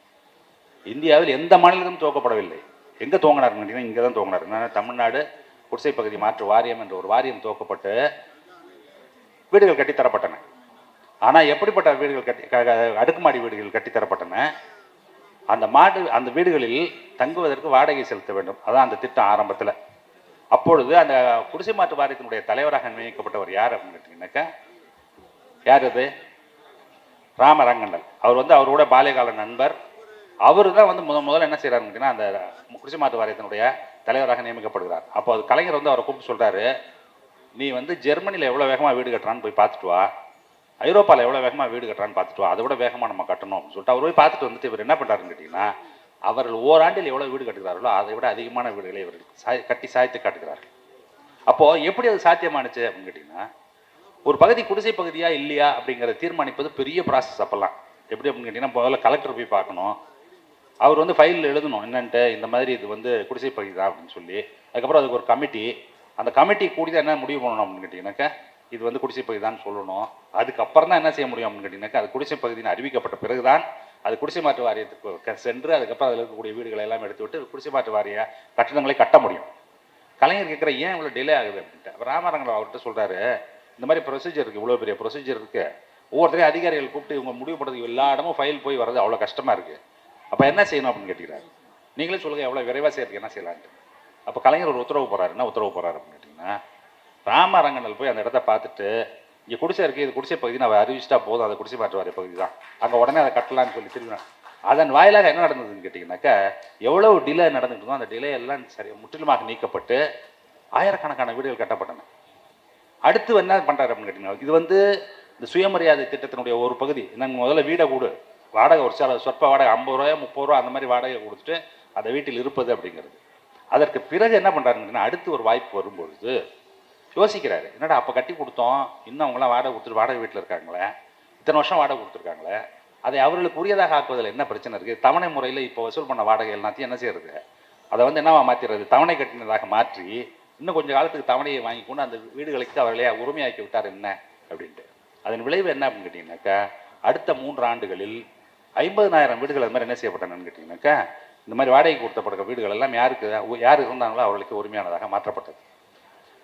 இந்தியாவில் எந்த மாநிலத்திலும் துவக்கப்படவில்லை எங்கே தோங்கினாருன்னு கேட்டிங்கன்னா இங்கே தான் தோங்கினார் தமிழ்நாடு குடிசை பகுதி மாற்று வாரியம் என்ற ஒரு வாரியம் துவக்கப்பட்டு வீடுகள் கட்டித்தரப்பட்டன. ஆனால் எப்படிப்பட்ட வீடுகள் கட்டி அடுக்குமாடி வீடுகள் கட்டித்தரப்பட்டன? அந்த மாடு அந்த வீடுகளில் தங்குவதற்கு வாடகை செலுத்த வேண்டும். அதான் அந்த திட்டம் ஆரம்பத்தில். அப்பொழுது அந்த குடிசை மாற்று வாரியத்தினுடைய தலைவராக நியமிக்கப்பட்டவர் யார் அப்படின்னு கேட்டிங்கன்னாக்கா யார் அது ராமரங்கண்டல் அவர் வந்து அவரோட பால்யகால நண்பர். அவர் தான் வந்து முத முதல்ல என்ன செய்கிறாருன்னு கேட்டிங்கன்னா அந்த குடிசை மாற்று வாரியத்தினுடைய தலைவராக நியமிக்கப்படுகிறார். அப்போ அது கலைஞர் வந்து அவரை கூப்பிட்டு சொல்கிறாரு நீ வந்து ஜெர்மனியில் எவ்வளோ வேகமாக வீடு கட்டுறான்னு போய் பார்த்துட்டு வா. ஐரோப்பாவில் எவ்வளோ வேகமாக வீடு கட்டுறான்னு பார்த்துட்டு அதை விட வேகமாக நம்ம கட்டணும் அப்படின்னு சொல்லிட்டு அவர் போய் பார்த்துட்டு வந்துட்டு இவர் என்ன பண்ணுறாருன்னு கேட்டிங்கன்னா அவர்கள் ஓராண்டில் எவ்வளோ வீடு கட்டுகிறார்களோ அதை விட அதிகமான வீடுகளை இவர் சாய் கட்டி சாய்த்து காட்டுகிறார்கள். அப்போது எப்படி அது சாத்தியமானுச்சு அப்படின்னு கேட்டிங்கன்னா ஒரு பகுதி குடிசை பகுதியா இல்லையா அப்படிங்கிறத தீர்மானிப்பது பெரிய ப்ராசஸ் அப்போல்லாம். எப்படி அப்படின்னு கேட்டிங்கன்னா முதல்ல கலெக்டர் போய் பார்க்கணும். அவர் வந்து ஃபைலில் எழுதணும் என்னன்ட்டு இந்த மாதிரி இது வந்து குடிசை பகுதி தான் அப்படின்னு சொல்லி. அதுக்கப்புறம் அதுக்கு ஒரு கமிட்டி அந்த கமிட்டி கூடி தான் என்ன முடிவு பண்ணணும் அப்படின்னு கேட்டிங்கனாக்கா இது வந்து குடிசை பகுதி தான் சொல்லணும். அதுக்கப்புறம் தான் என்ன செய்ய முடியும் அப்படின்னு கேட்டிங்கனாக்கா அது குடிசை பகுதின்னு அறிவிக்கப்பட்ட பிறகுதான் அது குடிசை மாற்று வாரியத்துக்கு சென்று அதுக்கப்புறம் அதில் இருக்கக்கூடிய வீடுகளை எல்லாம் எடுத்து விட்டு குடிசை மாற்று வாரிய கட்டடங்களை கட்ட முடியும். கலைஞர் கேட்குற ஏன் இவ்வளோ டிலே ஆகுது? அப்படின்ட்டு. அப்போ ராமரங்கன் அவர்கிட்ட சொல்கிறாரு இந்த மாதிரி ப்ரொசீஜர் இருக்குது இவ்வளோ பெரிய ப்ரொசீஜர் இருக்குது ஒவ்வொருத்தரையும் அதிகாரிகள் கூப்பிட்டு இவங்க முடிவு பண்ணுறதுக்கு எல்லா இடமும் ஃபைல் போய் வர்றது அவ்வளோ கஷ்டமாக இருக்குது அப்போ என்ன செய்யணும்? அப்படின்னு கேட்டுக்கிறாரு. நீங்களே சொல்லுங்கள் எவ்வளோ விரைவாக செய்யறதுக்கு என்ன செய்யலான்ட்டு அப்போ கலைஞர் ஒரு உத்தரவு போகிறாரு என்ன உத்தரவு போகிறாரு அப்படின்னு கேட்டிங்கன்னா ராமரங்கனல் போய் அந்த இடத்த பார்த்துட்டு இங்கே குடிசை இருக்குது இது குடிசை பகுதி நான் அறிவிச்சிட்டா போதும் அதை குடிசை மாற்றுவாரி பகுதி தான். அங்கே உடனே அதை கட்டலாம்னு சொல்லி திரும்பினா அதன் வாயிலாக என்ன நடந்ததுன்னு கேட்டிங்கனாக்கா எவ்வளவு டிலே நடந்துட்டு அந்த டிலே எல்லாம் சரி முற்றிலுமாக நீக்கப்பட்டு ஆயிரக்கணக்கான வீடுகள் கட்டப்பட்டன. அடுத்து என்ன பண்ணுறாரு அப்படின்னு கேட்டிங்கன்னா இது வந்து இந்த சுயமரியாதை திட்டத்தினுடைய ஒரு பகுதி. நாங்கள் முதல்ல வீடை கூடு. வாடகை ஒரு சில சொற்ப வாடகை ஐம்பது ரூபாய் முப்பது ரூபா அந்த மாதிரி வாடகை கொடுத்துட்டு அந்த வீட்டில் இருப்பது அப்படிங்கிறது. அதற்கு பிறகு என்ன பண்ணுறாருன்னு அடுத்து ஒரு வாய்ப்பு வரும்பொழுது யோசிக்கிறாரு. என்னடா அப்போ கட்டி கொடுத்தோம். இன்னும் அவங்களாம் வாடகை கொடுத்துட்டு வாடகை வீட்டில் இருக்காங்களே? இத்தனை வருஷம் வாடகை கொடுத்துருக்காங்களே? அதை அவர்களுக்கு உரியதாக ஆக்குவதில் என்ன பிரச்சனை இருக்குது தவணை முறையில் இப்போ வசூல் பண்ண வாடகை எல்லாத்தையும் என்ன செய்யறது? அதை வந்து என்னவா மாற்றிடுறது தவணை கட்டினதாக மாற்றி இன்னும் கொஞ்சம் காலத்துக்கு தவணையை வாங்கி கொண்டு அந்த வீடுகளுக்கு அவர்களே உரிமையாக்கி விட்டார் என்ன? அப்படின்ட்டு. அதன் விளைவு என்ன அப்படின்னு கேட்டிங்கனாக்கா அடுத்த மூன்று ஆண்டுகளில் ஐம்பதனாயிரம் வீடுகள் அது மாதிரி என்ன செய்யப்பட்டனன்னு கேட்டிங்கனாக்கா இந்த மாதிரி வாடகை கொடுத்தப்படுற வீடுகள் எல்லாம் யாருக்கு யார் இருந்தாங்களோ அவர்களுக்கு உரிமையானதாக மாற்றப்பட்டது.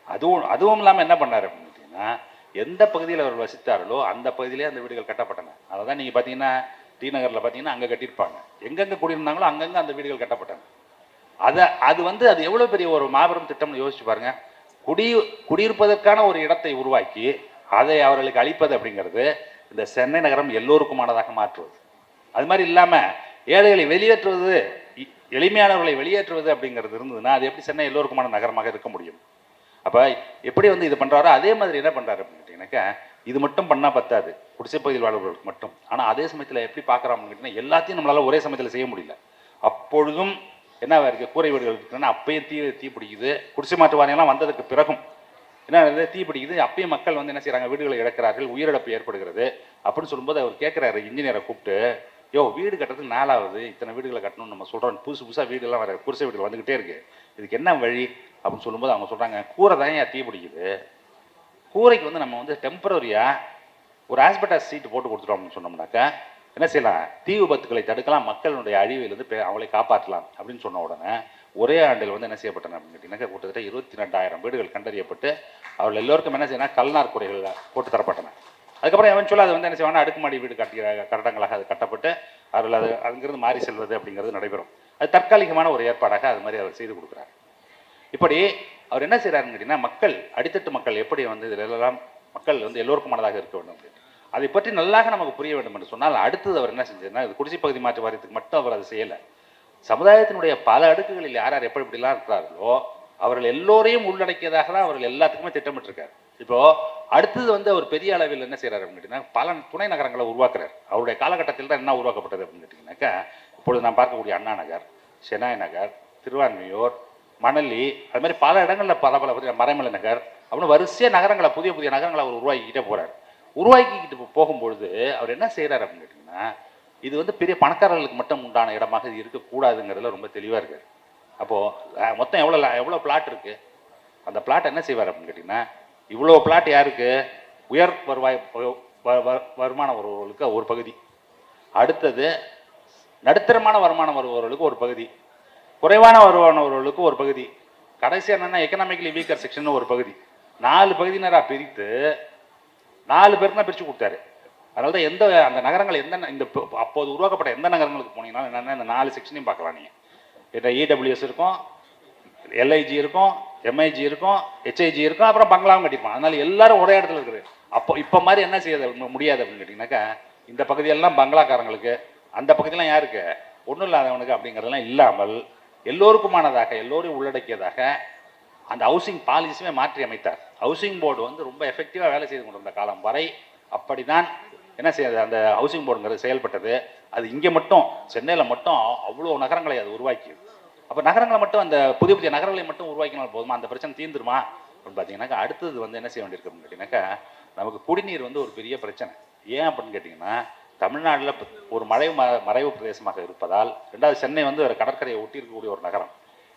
அதுவும் அதுவும் இல்லாமல் என்ன பண்ணார் அப்படின்னு கேட்டிங்கன்னா எந்த பகுதியில் அவர் வசித்தார்களோ அந்த பகுதியிலே அந்த வீடுகள் கட்டப்பட்டன. அதை தான் நீங்கள் பார்த்தீங்கன்னா டி நகரில் பார்த்தீங்கன்னா அங்கே கட்டியிருப்பாங்க. எங்கெங்கே குடியிருந்தாங்களோ அங்கங்கே அந்த வீடுகள் கட்டப்பட்டன. அதை அது வந்து அது எவ்வளோ பெரிய ஒரு மாபெரும் திட்டம்னு யோசிச்சு பாருங்கள் குடி குடியிருப்பதற்கான ஒரு இடத்தை உருவாக்கி அதை அவர்களுக்கு அளிப்பது அப்படிங்கிறது இந்த சென்னை நகரம் எல்லோருக்குமானதாக மாற்றுவது. அது மாதிரி இல்லாமல் ஏழைகளை வெளியேற்றுவது இ- எளிமையானவர்களை வெளியேற்றுவது அப்படிங்கிறது இருந்ததுன்னா அது எப்படி சென்னை எல்லோருக்குமான நகரமாக இருக்க முடியும்? அப்போ எப்படி வந்து இது பண்ணுறாரோ அதே மாதிரி என்ன பண்ணுறாரு அப்படின்னு கேட்டிங்கனாக்கா இது மட்டும் பண்ணால் பத்தாது. குடிசை பகுதியில் வாழ்பவர்களுக்கு மட்டும். ஆனால் அதே சமயத்தில் எப்படி பார்க்குறோம் கேட்டிங்கன்னா எல்லாத்தையும் நம்மளால் ஒரே சமயத்தில் செய்ய முடியல. அப்பொழுதும் என்ன இருக்குது கூரை வீடுகள் இருக்குன்னா அப்பயும் தீ தீ பிடிக்குது. குடிசை மாற்று வாரியம்லாம் வந்ததுக்கு பிறகும் என்ன தீ பிடிக்குது. அப்பயும் மக்கள் வந்து என்ன செய்கிறாங்க வீடுகளை இழக்கிறார்கள். உயிரிழப்பு ஏற்படுகிறது. அப்படின்னு சொல்லும்போது அவர் கேட்குறாரு இன்ஜினியரை கூப்பிட்டு யோ வீடு கட்டுறதுக்கு நாலாவது இத்தனை வீடுகளை கட்டணும்னு நம்ம சொல்கிறோம் புதுசு புதுசாக வீடுலாம் வர குடிசை வீடுகள் வந்துக்கிட்டே இருக்கு. இதுக்கு என்ன வழி? அப்படின்னு சொல்லும்போது அவங்க சொல்கிறாங்க கூரை தான் ஏன் தீ பிடிக்குது? கூரைக்கு வந்து நம்ம வந்து டெம்பரரியாக ஒரு ஆஸ்பெட்டாஸ் சீட்டு போட்டு கொடுத்துட்டோம் அப்படின்னு சொன்னோம்னாக்கா என்ன செய்யலாம்? தீ விபத்துக்களை தடுக்கலாம். மக்களுடைய அழிவிலிருந்து அவளை காப்பாற்றலாம் அப்படின்னு சொன்ன உடனே ஒரே ஆண்டில் வந்து என்ன செய்யப்பட்டன அப்படின்னு கேட்டிங்கன்னா கிட்டத்தட்ட இருபத்தி ரெண்டாயிரம் வீடுகள் கண்டறியப்பட்டு அவர்கள் எல்லோருக்கும் என்ன செய்யணும் கல்நார் குறைகள் போட்டு தரப்பட்டன. அதுக்கப்புறம் எவன்ச்சுவலாக அது வந்து என்ன செய்வாங்கன்னா அடுக்குமாடி வீடு கட்டுகிற கட்டடங்களாக அது கட்டப்பட்டு அவர்கள் அது அங்கிருந்து மாறி செல்வது அப்படிங்கிறது நடைபெறும். அது தற்காலிகமான ஒரு ஏற்பாடாக அது மாதிரி அவர் செய்து கொடுக்குறாரு. இப்படி அவர் என்ன செய்கிறாருன்னு கேட்டிங்கன்னா மக்கள் அடித்தட்டு மக்கள் எப்படி வந்து இதில் எல்லாம் மக்கள் வந்து எல்லோருக்குமானதாக இருக்க வேண்டும் அப்படின்னு. அதை பற்றி நல்லாக நமக்கு புரிய வேண்டும் என்று சொன்னால் அடுத்தது அவர் என்ன செஞ்சார்னா இது குடிசை பகுதி மாற்று வாரியத்துக்கு மட்டும் அவர் அதை செய்யலை. சமுதாயத்தினுடைய பல அடுக்குகளில் யார் யார் எப்படி இப்படிலாம் இருக்கிறார்களோ அவர்கள் எல்லோரையும் உள்ளடக்கியதாக தான் அவர்கள் எல்லாத்துக்குமே திட்டமிட்டிருக்காரு. இப்போது அடுத்தது வந்து அவர் பெரிய அளவில் என்ன செய்கிறார் அப்படின்னு கேட்டிங்கன்னா பல துணை நகரங்களை உருவாக்குறார். அவருடைய காலகட்டத்தில் தான் என்ன உருவாக்கப்பட்டது அப்படின்னு கேட்டிங்கனாக்கா இப்பொழுது நாம் பார்க்கக்கூடிய அண்ணா நகர் செனாய் நகர் திருவான்மையூர் மணலி அது மாதிரி பல இடங்களில் பல பல மறைமலை நகர் அப்படின்னு வரிசையாக நகரங்களை புதிய புதிய நகரங்களை அவர் உருவாக்கிக்கிட்டே போகிறார் உருவாக்கிக்கிட்டு போகும்பொழுது அவர் என்ன செய்கிறார் அப்படின்னு கேட்டிங்கன்னா இது வந்து பெரிய பணக்காரர்களுக்கு மட்டும் உண்டான இடமாக இது இருக்கக்கூடாதுங்கிறதுல ரொம்ப தெளிவாக இருக்கார். அப்போது மொத்தம் எவ்வளோ எவ்வளோ பிளாட் இருக்குது அந்த பிளாட் என்ன செய்வார் அப்படின்னு கேட்டிங்கன்னா இவ்வளோ பிளாட் யாருக்கு? உயர் வருவாய் வ- வ- வருமானம் வருபவர்களுக்கு ஒரு பகுதி. அடுத்தது நடுத்தரமான வருமானம் வருபவர்களுக்கு ஒரு பகுதி. குறைவான வருமானம் வருபவர்களுக்கு ஒரு பகுதி. கடைசியாக என்னென்னா எக்கனாமிக்கலி வீக்கர் செக்ஷன் ஒரு பகுதி. நாலு பகுதியினராக பிரித்து நாலு பேருக்கு தான் பிரித்து கொடுத்தாரு. அதனால தான் எந்த அந்த நகரங்கள் எந்த இந்த அப்போது உருவாக்கப்பட்ட எந்த நகரங்களுக்கு போனீங்கன்னா என்னென்ன இந்த நாலு செக்ஷனையும் பார்க்கலாம் நீங்கள் இந்த இடபிள்யூஎஸ் இருக்கும் எல்ஐஜி இருக்கும் எம்ஐஜி இருக்கும் ஹெச்ஐஜி இருக்கும் அப்புறம் பங்களாவும் கட்டியிருப்பான் அதனால எல்லாரும் ஒரே இடத்துல இருக்குது அப்போ இப்போ மாதிரி என்ன செய்ய முடியாது அப்படின்னு கேட்டிங்கனாக்கா இந்த பகுதியெல்லாம் பங்களாக்காரங்களுக்கு அந்த பகுதியெல்லாம் யாருக்கு? ஒன்றும் இல்லாதவனுக்கு அப்படிங்கிறதெல்லாம் இல்லாமல் எல்லோருக்குமானதாக எல்லோரையும் உள்ளடக்கியதாக அந்த ஹவுசிங் பாலிசியுமே மாற்றி அமைத்தார். ஹவுசிங் போர்டு வந்து ரொம்ப எஃபெக்டிவாக வேலை செய்து கொண்டிருந்த காலம் வரை அப்படிதான் என்ன செய்யாது அந்த ஹவுசிங் போர்டுங்கிறது செயல்பட்டது. அது இங்கே மட்டும் சென்னையில் மட்டும் அவ்வளோ நகரங்களை அது உருவாக்கியது. அப்போ நகரங்களை மட்டும் அந்த புதிய புதிய நகரங்களை மட்டும் உருவாக்கினால் போதுமா? அந்த பிரச்சனை தீர்ந்துருமா? அப்படின்னு பார்த்தீங்கன்னாக்கா அடுத்தது வந்து என்ன செய்ய வேண்டியிருக்கு அப்படின்னு கேட்டிங்கன்னாக்கா நமக்கு குடிநீர் வந்து ஒரு பெரிய பிரச்சனை. ஏன் அப்படின்னு கேட்டிங்கன்னா தமிழ்நாட்டில் ஒரு மலை ம- மறைவு பிரதேசமாக இருப்பதால் ரெண்டாவது சென்னை வந்து ஒரு கடற்கரையை ஒட்டி இருக்கக்கூடிய ஒரு நகரம்.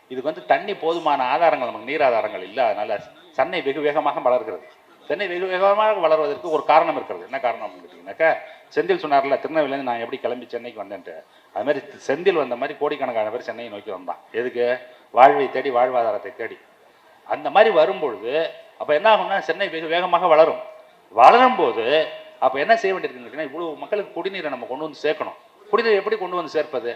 இதுக்கு வந்து தண்ணி போதுமான ஆதாரங்கள் நமக்கு நீர் ஆதாரங்கள் இல்லை அதனால் சென்னை வெகு வேகமாக வளர்கிறது சென்னை வெகு வேகமாக வளர்வதற்கு ஒரு காரணம் இருக்கிறது. என்ன காரணம் அப்படின்னு கேட்டிங்கனாக்கா செந்தில் சொன்னார்ல திருநெல்வேலியிலேருந்து நான் எப்படி கிளம்பி சென்னைக்கு வந்தேன்ட்டு. அது மாதிரி செந்தில் வந்த மாதிரி கோடிக்கணக்கான பேர் சென்னையை நோக்கி வந்தான். எதுக்கு? வாழ்வை தேடி வாழ்வாதாரத்தை தேடி. அந்த மாதிரி வரும்பொழுது அப்போ என்ன ஆகும்னா சென்னை வெகு வேகமாக வளரும். வளரும்போது அப்போ என்ன செய்ய வேண்டியிருக்குன்னு கேட்டிங்கன்னா இவ்வளோ மக்களுக்கு குடிநீரை நம்ம கொண்டு வந்து சேர்க்கணும். குடிநீர் எப்படி கொண்டு வந்து சேர்ப்பது?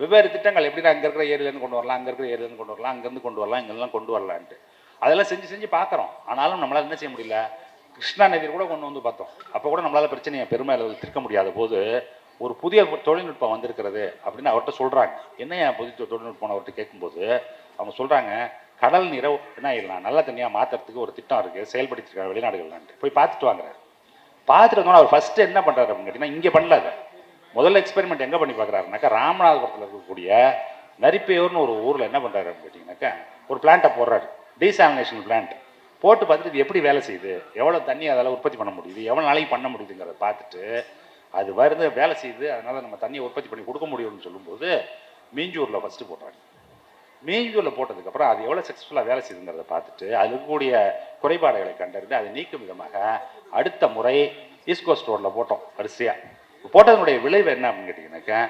வெவ்வேறு திட்டங்கள் எப்படி அங்கே இருக்கிற ஏரியிலேருந்து கொண்டு வரலாம் அங்கே இருக்கிற ஏரியிலேருந்து கொண்டு வரலாம் அங்கேருந்து கொண்டு வரலாம் இங்கெல்லாம் கொண்டு வரலான்ட்டு. அதெல்லாம் செஞ்சு செஞ்சு பார்க்குறோம். ஆனாலும் நம்மளால் என்ன செய்ய முடியல? கிருஷ்ணா நதியில் கூட கொண்டு வந்து பார்த்தோம். அப்போ கூட நம்மளால் பிரச்சனையை பெருமை அளவில் தீர்க்க முடியாத போது ஒரு புதிய தொழில்நுட்பம் வந்திருக்கிறது அப்படின்னு அவர்கிட்ட சொல்கிறாங்க என்ன ஏன் புதிய தொ- தொழில்நுட்பம் அவர்கிட்ட கேட்கும்போது அவங்க சொல்கிறாங்க கடல் நீரை என்ன ஆயிடலாம் நல்ல தண்ணியாக மாற்றுறதுக்கு ஒரு திட்டம் இருக்குது செயல்படுத்திருக்காங்க வெளிநாடுகள்லான்ட்டு போய் பார்த்துட்டு வாங்குறாரு. பார்த்துட்டு வந்தோன்னா அவர் ஃபஸ்ட்டு என்ன பண்ணுறாரு அப்படின்னு கேட்டிங்கன்னா இங்கே பண்ணல அதை. முதல்ல எக்ஸ்பெரிமெண்ட் எங்கே பண்ணி பார்க்குறாருனாக்கா ராமநாதபுரத்தில் இருக்கக்கூடிய நரிப்பையூர்னு ஒரு ஊரில் என்ன பண்ணுறாரு அப்படின்னு கேட்டிங்கனாக்கா ஒரு பிளான்ட்டை போடுறாரு. டீசாமினேஷன் பிளான்ட் போட்டு பார்த்துட்டு இது எப்படி வேலை செய்யுது? எவ்வளோ தண்ணி அதால் உற்பத்தி பண்ண முடியுது? எவ்வளோ நாளைக்கு பண்ண முடியுதுங்கிறத பார்த்துட்டு அது வருது வேலை செய்யுது. அதனால் நம்ம தண்ணியை உற்பத்தி பண்ணி கொடுக்க முடியும்னு சொல்லும்போது மீஞ்சூரில் ஃபஸ்ட்டு போடுறாங்க. மீஞ்சூரில் போட்டதுக்கப்புறம் அது எவ்வளோ சக்ஸஸ்ஃபுல்லாக வேலை செய்யுதுங்கிறத பார்த்துட்டு அதில் இருக்கக்கூடிய குறைபாடுகளை கண்டறிந்து அதை நீக்கும் விதமாக அடுத்த முறை ஈஸ்ட் கோஸ்ட் ரோட்டில் போட்டோம் வரிசையாக போட்டதனுடைய விளைவு என்ன அப்படின்னு கேட்டிங்கனாக்கா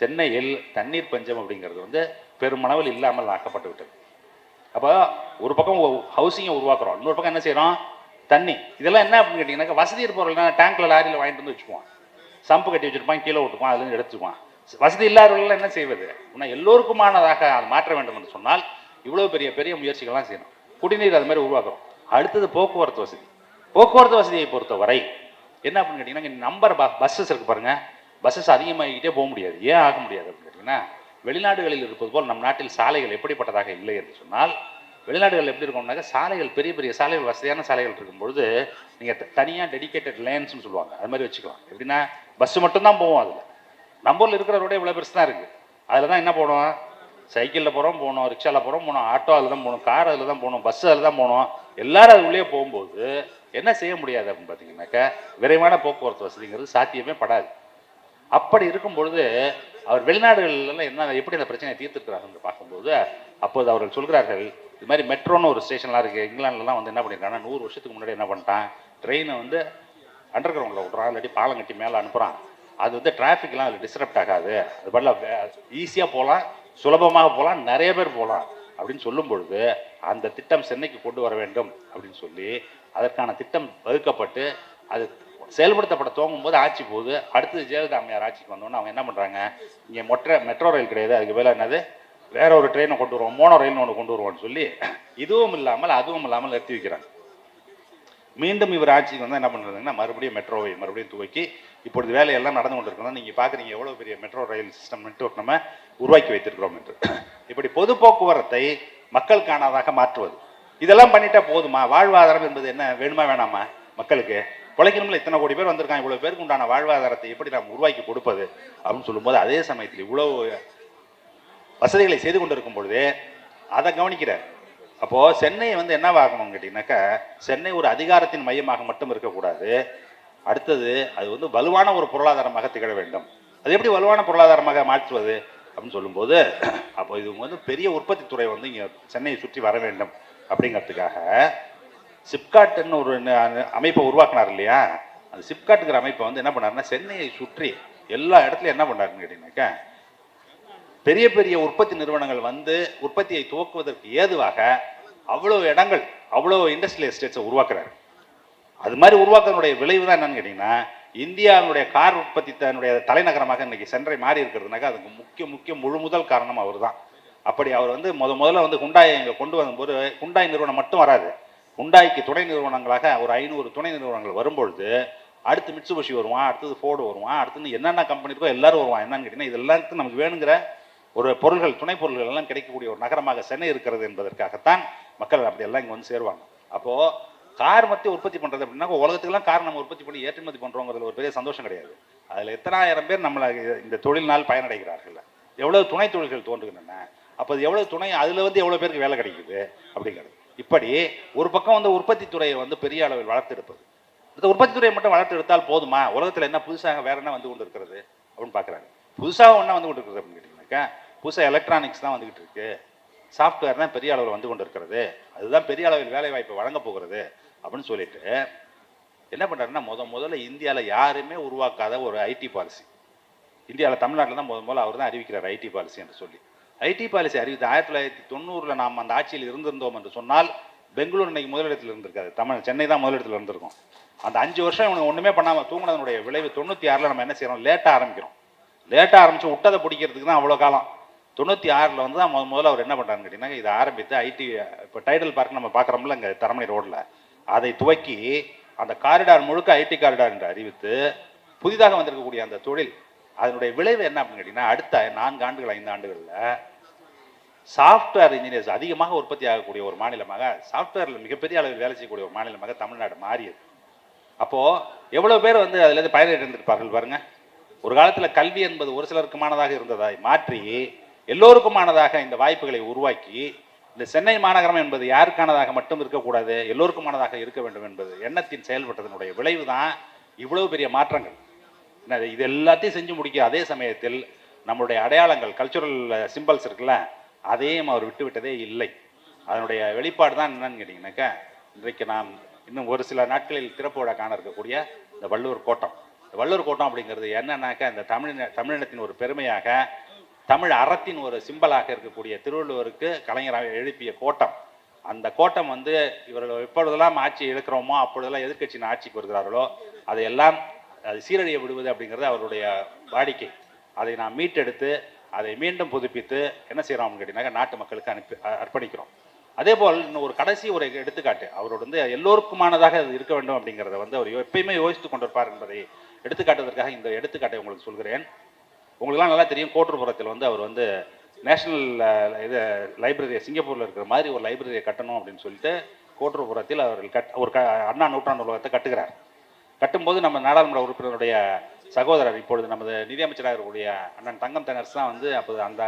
சென்னையில் தண்ணீர் பஞ்சம் அப்படிங்கிறது வந்து பெருமளவில் இல்லாமல் ஆக்கப்பட்டு விட்டது. அப்போ ஒரு பக்கம் ஹவுசிங்கை உருவாக்குறோம். இன்னொரு பக்கம் என்ன செய்கிறோம் தண்ணி. இதெல்லாம் என்ன அப்படின்னு கேட்டிங்கனாக்கா வசதி இருப்பவர்கள் டேங்க்கில் லாரியில் வாங்கிட்டு வந்து வச்சுக்குவோம். சம்பு கட்டி வச்சுருப்பான் கீழே விட்டுக்குவான் அதுலேருந்து எடுத்துக்குவான். வசதி இல்லாதவர்கள் என்ன செய்வது? ஆனால் எல்லோருக்குமானதாக அது மாற்ற வேண்டும் என்று சொன்னால் இவ்வளோ பெரிய பெரிய முயற்சிகள்லாம் செய்யணும். குடிநீர் அது மாதிரி உருவாக்குறோம். அடுத்தது போக்குவரத்து வசதி. போக்குவரத்து வசதியை பொறுத்த வரை என்ன அப்படின்னு கேட்டிங்கன்னா நம்பர் பஸ்ஸஸ் இருக்குது பாருங்கள் பஸ்ஸஸ் அதிகமாகிக்கிட்டே போக முடியாது. ஏன் ஆக முடியாது அப்படின்னு கேட்டிங்கன்னா வெளிநாடுகளில் இருப்பது போல் நம் நாட்டில் சாலைகள் எப்படிப்பட்டதாக இல்லை என்று சொன்னால் வெளிநாடுகள் எப்படி இருக்கும்னாக்க சாலைகள் பெரிய பெரிய சாலைகள் வசதியான சாலைகள் இருக்கும்பொழுது நீங்கள் தனியாக டெடிகேட்டட் லேன்ஸ்னு சொல்லுவாங்க. அது மாதிரி வச்சுக்கலாம். எப்படின்னா பஸ்ஸு மட்டும்தான் போவோம் அதில். நம்ம ஊரில் இருக்கிற ரோடே இவ்வளோ பெருசு தான் இருக்குது அதில் தான் என்ன போனோம் சைக்கிளில் போகிறோம் போகணும் ரிக்ஷாவில் போகிறோம் போகணும். ஆட்டோ அதில் தான் போகணும். கார் அதில் தான் போகணும். பஸ் அதில் தான் போகணும். எல்லாரும் அது உள்ளே போகும்போது என்ன செய்ய முடியாது அப்படின்னு பார்த்தீங்கன்னாக்கா விரைவான போக்குவரத்து வசதிங்கிறது சாத்தியமே படாது. அப்படி இருக்கும் பொழுது அவர் வெளிநாடுகள்லாம் என்ன எப்படி அந்த பிரச்சனையை தீர்த்துக்கிறாங்கன்னு பார்க்கும்போது அப்போது அவர்கள் சொல்கிறார்கள் இது மாதிரி மெட்ரோன்னு ஒரு ஸ்டேஷன்லாம் இருக்குது இங்கிலாந்துலலாம் வந்து என்ன பண்ணியிருக்காங்கன்னா நூறு வருஷத்துக்கு முன்னாடி என்ன பண்ணிட்டான்? ட்ரெயினை வந்து அண்டர் கிரவுண்டில் விட்றான் இல்லாட்டி பாலம் கட்டி மேலே அனுப்புகிறான் அது வந்து டிராஃபிக்லாம் அதில் டிஸ்டர்ப்ட் ஆகாது. அது பதிலாக ஈஸியாக போகலாம் சுலபமாக போகலாம் நிறைய பேர் போகலாம். அப்படின்னு சொல்லும் பொழுது அந்த திட்டம் சென்னைக்கு கொண்டு வர வேண்டும் அப்படின்னு சொல்லி அதற்கான திட்டம் வகுக்கப்பட்டு அது செயல்படுத்தப்பட துவங்கும் போது ஆட்சி போகுது. அடுத்தது ஜெயலலிதா அம்மையார் ஆட்சிக்கு வந்தோன்னு அவங்க என்ன பண்ணுறாங்க இங்கே மொட்டை மெட்ரோ ரயில் கிடையாது. அதுக்கு மேலே என்னது? வேற ஒரு ட்ரெயினை கொண்டு வருவோம். மோனோ ரயில்னு ஒன்று கொண்டு வருவோம்னு சொல்லி இதுவும் இல்லாமல் அதுவும் இல்லாமல் நிறுத்தி வைக்கிறாங்க. மீண்டும் இவர் ஆட்சிக்கு வந்து என்ன பண்ணுறதுங்கன்னா மறுபடியும் மெட்ரோவை மறுபடியும் துவக்கி இப்பொழுது வேலையெல்லாம் நடந்து கொண்டிருக்கணும் நீங்கள் பார்க்குறீங்க எவ்வளோ பெரிய மெட்ரோ ரயில் சிஸ்டம் நெட்ஒர்க் நம்ம உருவாக்கி வைத்திருக்கிறோம் என்று. இப்படி பொது போக்குவரத்தை மக்கள் காணாதாக மாற்றுவது. இதெல்லாம் பண்ணிட்டா போதுமா? வாழ்வாதாரம் என்பது என்ன வேணுமா வேணாமா மக்களுக்கு? பிழைக்கணும்ல இத்தனை கோடி பேர் வந்திருக்காங்க இவ்வளோ பேருக்கு உண்டான வாழ்வாதாரத்தை எப்படி நாம் உருவாக்கி கொடுப்பது அப்படின்னு சொல்லும்போது அதே சமயத்தில் இவ்வளவு வசதிகளை செய்து கொண்டிருக்கும் பொழுது அதை கவனிக்கிறார். அப்போது சென்னை வந்து என்னவாகணும் கேட்டிங்கனாக்கா சென்னை ஒரு அதிகாரத்தின் மையமாக மட்டும் இருக்கக்கூடாது. அடுத்தது அது வந்து வலுவான ஒரு பொருளாதாரமாக திகழ வேண்டும். அது எப்படி வலுவான பொருளாதாரமாக மாற்றுவது அப்படின்னு சொல்லும்போது அப்போ இது வந்து பெரிய உற்பத்தி துறை வந்து இங்கே சென்னையை சுற்றி வர வேண்டும் அப்படிங்கிறதுக்காக சிப்காட்னு ஒரு அமைப்பை உருவாக்குனார் இல்லையா? அந்த சிப்காட்டுங்கிற அமைப்பை வந்து என்ன பண்ணாருன்னா சென்னையை சுற்றி எல்லா இடத்துலையும் என்ன பண்ணாருன்னு கேட்டீங்கன்னாக்கா பெரிய பெரிய உற்பத்தி நிறுவனங்கள் வந்து உற்பத்தியை துவக்குவதற்கு ஏதுவாக அவ்வளோ இடங்கள் அவ்வளோ இண்டஸ்ட்ரியல் எஸ்டேட்ஸை உருவாக்குறாரு. அது மாதிரி உருவாக்குறதுடைய விளைவு தான் என்னன்னு கேட்டிங்கன்னா இந்தியாவினுடைய கார் உற்பத்தி தன்னுடைய தலைநகரமாக இன்னைக்கு சென்றை மாறி இருக்கிறதுனாக்கா அதுக்கு முக்கிய முக்கிய முழு முதல் காரணம் அவர் தான் அப்படி அவர் வந்து முத முதல்ல வந்து குண்டாயை இங்கே கொண்டு வரும்போது குண்டாய் நிறுவனம் மட்டும் வராது. உண்டாய்க்கு துணை நிறுவனங்களாக ஒரு ஐநூறு துணை நிறுவனங்கள் வரும்பொழுது அடுத்து மிட்சுபிஷி வருவான் அடுத்தது ஃபோர்டு வருவான் அடுத்து என்னென்ன கம்பெனி இருக்கோ எல்லாரும் வருவான். என்னன்னு கேட்டிங்கன்னா இது எல்லாத்துக்கும் நமக்கு வேணுங்கிற ஒரு பொருள்கள் துணை பொருள்கள் எல்லாம் கிடைக்கக்கூடிய ஒரு நகரமாக சென்னை இருக்கிறது என்பதற்காகத்தான் மக்கள் அப்படி எல்லாம் இங்கே வந்து சேருவாங்க. அப்போது கார் மத்திய உற்பத்தி பண்ணுறது அப்படின்னா உலகத்துக்கெல்லாம் கார் நம்ம உற்பத்தி பண்ணி ஏற்றுமதி பண்ணுறோங்கிறது ஒரு பெரிய சந்தோஷம் கிடையாது. அதில் எத்தனாயிரம் பேர் நம்மளை இந்த தொழில்னால் பயனடைகிறார்கள். எவ்வளோ துணை தொழில்கள் தோன்றுகின்றன? அப்போ அது துணை அதில் வந்து எவ்வளோ பேருக்கு வேலை கிடைக்குது? அப்படிங்கிறது. இப்படி ஒரு பக்கம் வந்து உற்பத்தி துறையை வந்து பெரிய அளவில் வளர்த்தெடுப்பது இந்த உற்பத்தி துறையை மட்டும் வளர்த்து எடுத்தால் போதுமா? உலகத்தில் என்ன புதுசாக வேற என்ன வந்து கொண்டு இருக்கிறது அப்படின்னு பார்க்குறாங்க புதுசாக ஒன்றா வந்து கொண்டு இருக்கிறது அப்படின்னு கேட்டிங்கனாக்கா புதுசாக எலக்ட்ரானிக்ஸ் தான் வந்துகிட்டு இருக்கு. சாஃப்ட்வேர் தான் பெரிய அளவில் வந்து கொண்டு இருக்கிறது அதுதான் பெரிய அளவில் வேலை வாய்ப்பை வழங்க போகிறது அப்படின்னு சொல்லிட்டு என்ன பண்ணுறாருன்னா முத முதல்ல இந்தியாவில் யாருமே உருவாக்காத ஒரு ஐடி பாலிசி. இந்தியாவில் தமிழ்நாட்டில் தான் முத முதல்ல அவர் தான் அறிவிக்கிறார் ஐடி பாலிசி என்று சொல்லி. ஐடி பாலிசி அறிவித்து ஆயிரத்தி தொள்ளாயிரத்தி தொண்ணூறில் நாம் அந்த ஆட்சியில் இருந்திருந்தோம் என்று சொன்னால் பெங்களூர் இன்னைக்கு முதலிடத்தில் இருந்திருக்காது. தமிழ் சென்னை தான் முதலிடத்தில் இருந்திருக்கும். அந்த அஞ்சு வருஷம் இவனுக்கு ஒன்றுமே பண்ணாமல் தூங்கினதனுடைய விளைவு தொண்ணூற்றி ஆறில் நம்ம என்ன செய்கிறோம் லேட்டாக ஆரம்பிக்கிறோம். லேட்டாக ஆரம்பித்து விட்டதை பிடிக்கிறதுக்கு தான் அவ்வளோ காலம். தொண்ணூற்றி ஆறில் வந்து தான் முதல்ல அவர் என்ன பண்ணுறாருன்னு கேட்டிங்கன்னா இதை ஆரம்பித்து ஐடி இப்போ டைடல் பார்க் நம்ம பார்க்குறோம்ல இங்கே தரமணி ரோட்டில் அதை துவக்கி அந்த காரிடார் முழுக்க ஐடி காரிடார் என்று அறிவித்து புதிதாக வந்திருக்கக்கூடிய அந்த தொழில் அதனுடைய விளைவு என்ன அப்படின்னு கேட்டிங்கன்னா அடுத்த நான்கு ஆண்டுகள் ஐந்து ஆண்டுகளில் சாஃப்ட்வேர் இன்ஜினியர்ஸ் அதிகமாக உற்பத்தி ஆகக்கூடிய ஒரு மாநிலமாக சாஃப்ட்வேரில் மிகப்பெரிய அளவில் வேலை செய்யக்கூடிய ஒரு மாநிலமாக தமிழ்நாடு மாறியது. அப்போது எவ்வளோ பேர் வந்து அதுலேருந்து பயனடைந்திருப்பார்கள் பாருங்க. ஒரு காலத்தில் கல்வி என்பது ஒரு சிலருக்குமானதாக இருந்ததை மாற்றி எல்லோருக்குமானதாக இந்த வாய்ப்புகளை உருவாக்கி இந்த சென்னை மாநகரம் என்பது யாருக்கானதாக மட்டும் இருக்கக்கூடாது எல்லோருக்குமானதாக இருக்க வேண்டும் என்பது எண்ணத்தின் செயல்பட்டதனுடைய விளைவு தான் இவ்வளவு பெரிய மாற்றங்கள். என்ன இது எல்லாத்தையும் செஞ்சு முடிக்க அதே சமயத்தில் நம்மளுடைய அடையாளங்கள் கல்ச்சுரல் சிம்பல்ஸ் இருக்குல்ல அதையும் அவர் விட்டுவிட்டதே இல்லை. அதனுடைய வெளிப்பாடு தான் என்னன்னு கேட்டிங்கனாக்கா இன்றைக்கு நாம் இன்னும் ஒரு சில நாட்களில் திறப்போட காண இருக்கக்கூடிய இந்த வள்ளுவர் கோட்டம். இந்த வள்ளுவர் கோட்டம் அப்படிங்கிறது என்னன்னாக்கா இந்த தமிழின தமிழினத்தின் ஒரு பெருமையாக தமிழ் அறத்தின் ஒரு சிம்பலாக இருக்கக்கூடிய திருவள்ளுவருக்கு கலைஞராக எழுப்பிய கோட்டம். அந்த கோட்டம் வந்து இவர்கள் எப்பொழுதெல்லாம் ஆட்சி இழக்கிறோமோ அப்பொழுதெல்லாம் எதிர்க்கட்சியின் ஆட்சிக்கு வருகிறார்களோ அதையெல்லாம் அது சீரழிய விடுவது அப்படிங்கிறது அவருடைய வாடிக்கை. அதை நாம் மீட்டெடுத்து அதை மீண்டும் புதுப்பித்து என்ன செய்கிறோம் அப்படின்னு கேட்டிங்கனாக்கா நாட்டு மக்களுக்கு அனுப்பி அர்ப்பணிக்கிறோம். அதே போல் இன்னும் ஒரு கடைசி ஒரு எடுத்துக்காட்டு அவரோட வந்து எல்லோருக்குமானதாக அது இருக்க வேண்டும் அப்படிங்கிறத வந்து அவர் எப்பயுமே யோசித்து கொண்டிருப்பார் என்பதை எடுத்துக்காட்டுவதற்காக இந்த எடுத்துக்காட்டை உங்களுக்கு சொல்கிறேன். உங்களுக்குலாம் நல்லா தெரியும் கோட்டூர்புரத்தில் வந்து அவர் வந்து நேஷனல் இது லைப்ரரி சிங்கப்பூரில் இருக்கிற மாதிரி ஒரு லைப்ரரியை கட்டணும் அப்படின்னு சொல்லிட்டு கோட்டூர்புரத்தில் அவர்கள் கட் ஒரு க அண்ணா நூற்றாண்டு உலகத்தை கட்டுகிறார். கட்டும்போது நம்ம நாடாளுமன்ற உறுப்பினருடைய சகோதரர் இப்பொழுது நமது நிதியமைச்சராக இருக்கக்கூடிய அண்ணன் தங்கம் தனர்ஸ் தான் வந்து அப்போது அந்த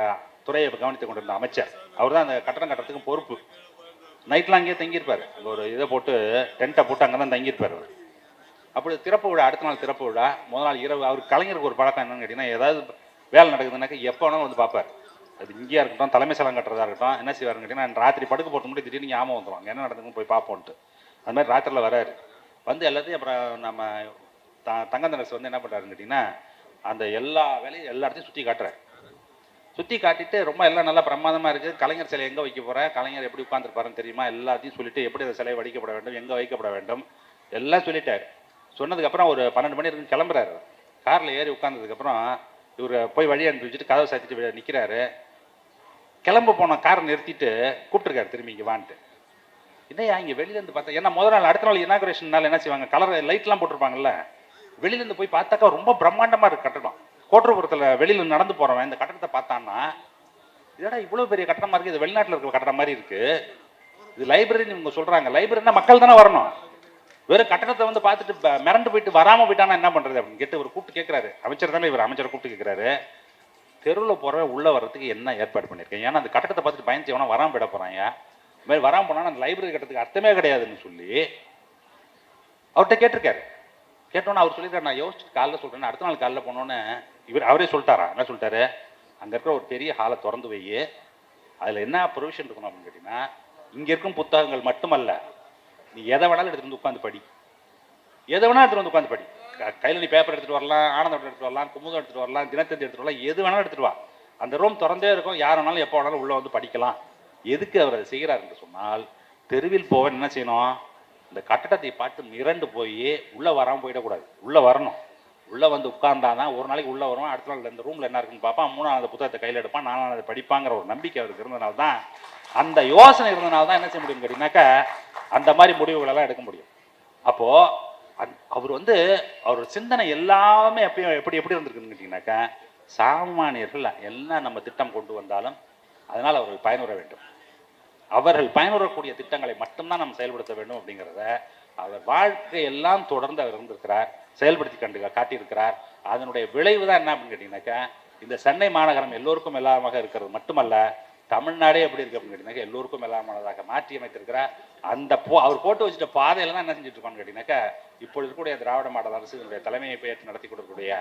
துறையை கவனித்துக் கொண்டிருந்த அமைச்சர். அவர் தான் அந்த கட்டணம் கட்டுறதுக்கும் பொறுப்பு. நைட்லாம் அங்கேயே தங்கியிருப்பார். அங்கே ஒரு இதை போட்டு டென்ட்டை போட்டு அங்கே தான் தங்கியிருப்பார் அவர். அப்படி திறப்பு விழா அடுத்த நாள் திறப்பு விழா முதல் நாள் இரவு அவர் கலைஞருக்கு ஒரு பழக்கம் என்னன்னு கேட்டிங்கன்னா ஏதாவது வேலை நடக்குதுனாக்கா எப்போ வேணாலும் வந்து பார்ப்பார். அது இங்கேயா இருக்கட்டும் தலைமை சலம் கட்டுறதா இருக்கட்டும் என்ன செய்வாருன்னு கேட்டிங்கன்னா ராத்திரி படுக்க போட்டு முன்னாடி திடீர்னு ஞாபகம் வந்துடும் என்ன நடக்குதுன்னு போய் பார்ப்போன்ட்டு. அது மாதிரி ராத்திரியில் வராரு. வந்து எல்லாத்தையும் அப்புறம் நம்ம த தங்கந்தரசு வந்து என்ன பண்ணுறாருன்னு கேட்டிங்கன்னா அந்த எல்லா வேலையும் எல்லா இடத்தையும் சுற்றி காட்டுறாரு. சுற்றி காட்டிட்டு ரொம்ப எல்லாம் நல்லா பிரமாதமாக இருக்குது கலைஞர் சிலை எங்கே வைக்க போகிறேன் கலைஞர் எப்படி உட்காந்துருப்பாருன்னு தெரியுமா? எல்லாத்தையும் சொல்லிட்டு எப்படி அந்த சிலை வடிக்கப்பட வேண்டும்? எங்கே வைக்கப்பட வேண்டும்? எல்லாம் சொல்லிட்டார். சொன்னதுக்கப்புறம் ஒரு பன்னெண்டு மணி இருக்கு கிளம்புறாரு. காரில் ஏறி உட்காந்ததுக்கப்புறம் இவர் போய் வழி அனுப்பி வச்சுட்டு கதவை சாத்திட்டு நிற்கிறாரு கிளம்ப போன காரை நிறுத்திட்டு கூப்பிட்டுருக்காரு. திரும்பி இங்கே வான்ட்டு. என்னையா இங்கே வெளியிலேருந்து பார்த்தா ஏன்னா முதல் நாள் அடுத்த நாள் இனாகுரேஷன்னால என்ன செய்வாங்க? கலர் லைட்லாம் போட்டிருப்பாங்கல்ல? வெளியிலேருந்து போய் பார்த்தாக்கா ரொம்ப பிரம்மாண்டமாக இருக்கு கட்டடம். கோட்டூர்புரத்தில் வெளியில் நடந்து போகிறவன் இந்த கட்டடத்தை பார்த்தான்னா இதடா இவ்வளோ பெரிய கட்டணமாக இருக்குது இது வெளிநாட்டில் இருக்கிற கட்டடம் மாதிரி இருக்குது இது லைப்ரரின்னு இவங்க சொல்கிறாங்க லைப்ரரினா மக்கள் தானே வரணும். வெறும் கட்டடத்தை வந்து பார்த்துட்டு மிரண்டு போயிட்டு வராமல் போயிட்டானா என்ன பண்ணுறது அப்படின்னு கேட்டு இவர் கூப்பிட்டு கேட்குறாரு அமைச்சர் தானே இவர் அமைச்சரை கூப்பிட்டு கேட்குறாரு தெருவில் போகிற உள்ளே வர்றதுக்கு என்ன ஏற்பாடு பண்ணியிருக்கேன்? ஏன்னா அந்த கட்டடத்தை பார்த்துட்டு பயந்து எவனா வராமல் போயிட போகிறாங்க இந்த மாதிரி வராமல் போனால் அந்த லைப்ரரி கட்டத்துக்கு அர்த்தமே கிடையாதுன்னு சொல்லி அவர்கிட்ட கேட்டிருக்காரு. கேட்டோன்னு அவர் சொல்லியிருக்காரு நான் யோசிச்சுட்டு காலைல சொல்கிறேன் அடுத்த நாள் காலைல போனோன்னு இவர் அவரே சொல்லிட்டாரா? என்ன சொல்லிட்டாரு? அங்கே இருக்கிற ஒரு பெரிய ஹாலை திறந்து வை. அதில் என்ன ப்ரொவிஷன் இருக்கணும் அப்படின்னு கேட்டிங்கன்னா இங்கே இருக்கும் புத்தகங்கள் மட்டுமல்ல நீ எதை வேணாலும் எடுத்துகிட்டு வந்து உட்காந்து படி. எதை வேணாலும் எடுத்துகிட்டு வந்து உட்காந்து படி. கையில் நீ பேப்பர் எடுத்துகிட்டு வரலாம் ஆனந்தம் எடுத்துகிட்டு வரலாம் குமுதம் எடுத்துகிட்டு வரலாம் தினத்தந்தி எடுத்துகிட்டு வரலாம் எது வேணாலும் எடுத்துட்டு வா. அந்த ரூம் திறந்தே இருக்கும் யார் வேணாலும் எப்போ வேணாலும் உள்ளே வந்து படிக்கலாம். எதுக்கு அவர் அதை செய்கிறார் என்று சொன்னால் தெருவில் போவன் என்ன செய்யணும்? இந்த கட்டடத்தை பார்த்து மிரண்டு போய் உள்ளே வராமல் போயிடக்கூடாது. உள்ளே வரணும். உள்ளே வந்து உட்கார்ந்தாதான் ஒரு நாளைக்கு உள்ளே வரும் அடுத்த நாள் இந்த ரூமில் என்ன இருக்குன்னு பார்ப்பான் மூணாவது புத்தகத்தை கையில் எடுப்பான் நாலாவது படிப்பாங்கிற ஒரு நம்பிக்கை அவருக்கு இருந்தனால தான் அந்த யோசனை இருந்தனால தான் என்ன செய்ய முடியும் கேட்டீங்கன்னாக்கா அந்த மாதிரி முடிவுகளெல்லாம் எடுக்க முடியும். அப்போது அந்- அவர் வந்து அவர் சிந்தனை எல்லாமே எப்பயும் எப்படி எப்படி இருந்திருக்குன்னு கேட்டிங்கனாக்கா சாமானியர்கள் எல்லாம் நம்ம திட்டம் கொண்டு வந்தாலும் அதனால் அவர்கள் பயனுற வேண்டும். அவர்கள் பயனுறக்கூடிய திட்டங்களை மட்டும்தான் நம்ம செயல்படுத்த வேண்டும் அப்படிங்கிறத அவர் வாழ்க்கையெல்லாம் தொடர்ந்து அவர் இருந்திருக்கிறார் செயல்படுத்தி கண்டு காட்டியிருக்கிறார். அதனுடைய விளைவு தான் என்ன அப்படின்னு கேட்டிங்கனாக்கா இந்த சென்னை மாநகரம் எல்லோருக்கும் எல்லாமாக இருக்கிறது மட்டுமல்ல தமிழ்நாடே எப்படி இருக்கு அப்படின்னு கேட்டிங்கனாக்கா எல்லோருக்கும் எல்லாமானதாக மாற்றி அமைத்திருக்கிறார். அந்த போ அவர் போட்டு வச்சுட்ட பாதையில தான் என்ன செஞ்சுட்டு இருக்கோம்னு கேட்டிங்கனாக்கா இப்பொழுது இருக்கக்கூடிய திராவிட மாடல் அரசு இதனுடைய தலைமையை ஏற்று நடத்தி கொடுக்கக்கூடிய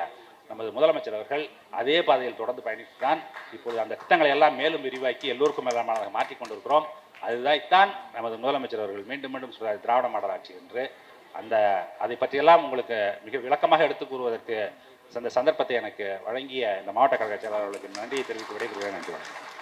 நமது முதலமைச்சர் அவர்கள் அதே பாதையில் தொடர்ந்து பயணித்துதான் இப்பொழுது அந்த திட்டங்களை எல்லாம் மேலும் விரிவாக்கி எல்லோருக்கும் எல்லாமானதாக மாற்றி கொண்டிருக்கிறோம். அதுதான் தான் நமது முதலமைச்சர் அவர்கள் மீண்டும் மீண்டும் சொல்கிறார் திராவிட மாடல் ஆட்சி என்று. அந்த அதை பற்றியெல்லாம் உங்களுக்கு மிக விளக்கமாக எடுத்துக் கூறுவதற்கு அந்த சந்தர்ப்பத்தை எனக்கு வழங்கிய இந்த மாவட்ட கழக செயலாளர்களுக்கு நன்றியை தெரிவித்து விடைபெறுகிறேன். நன்றி வணக்கம்.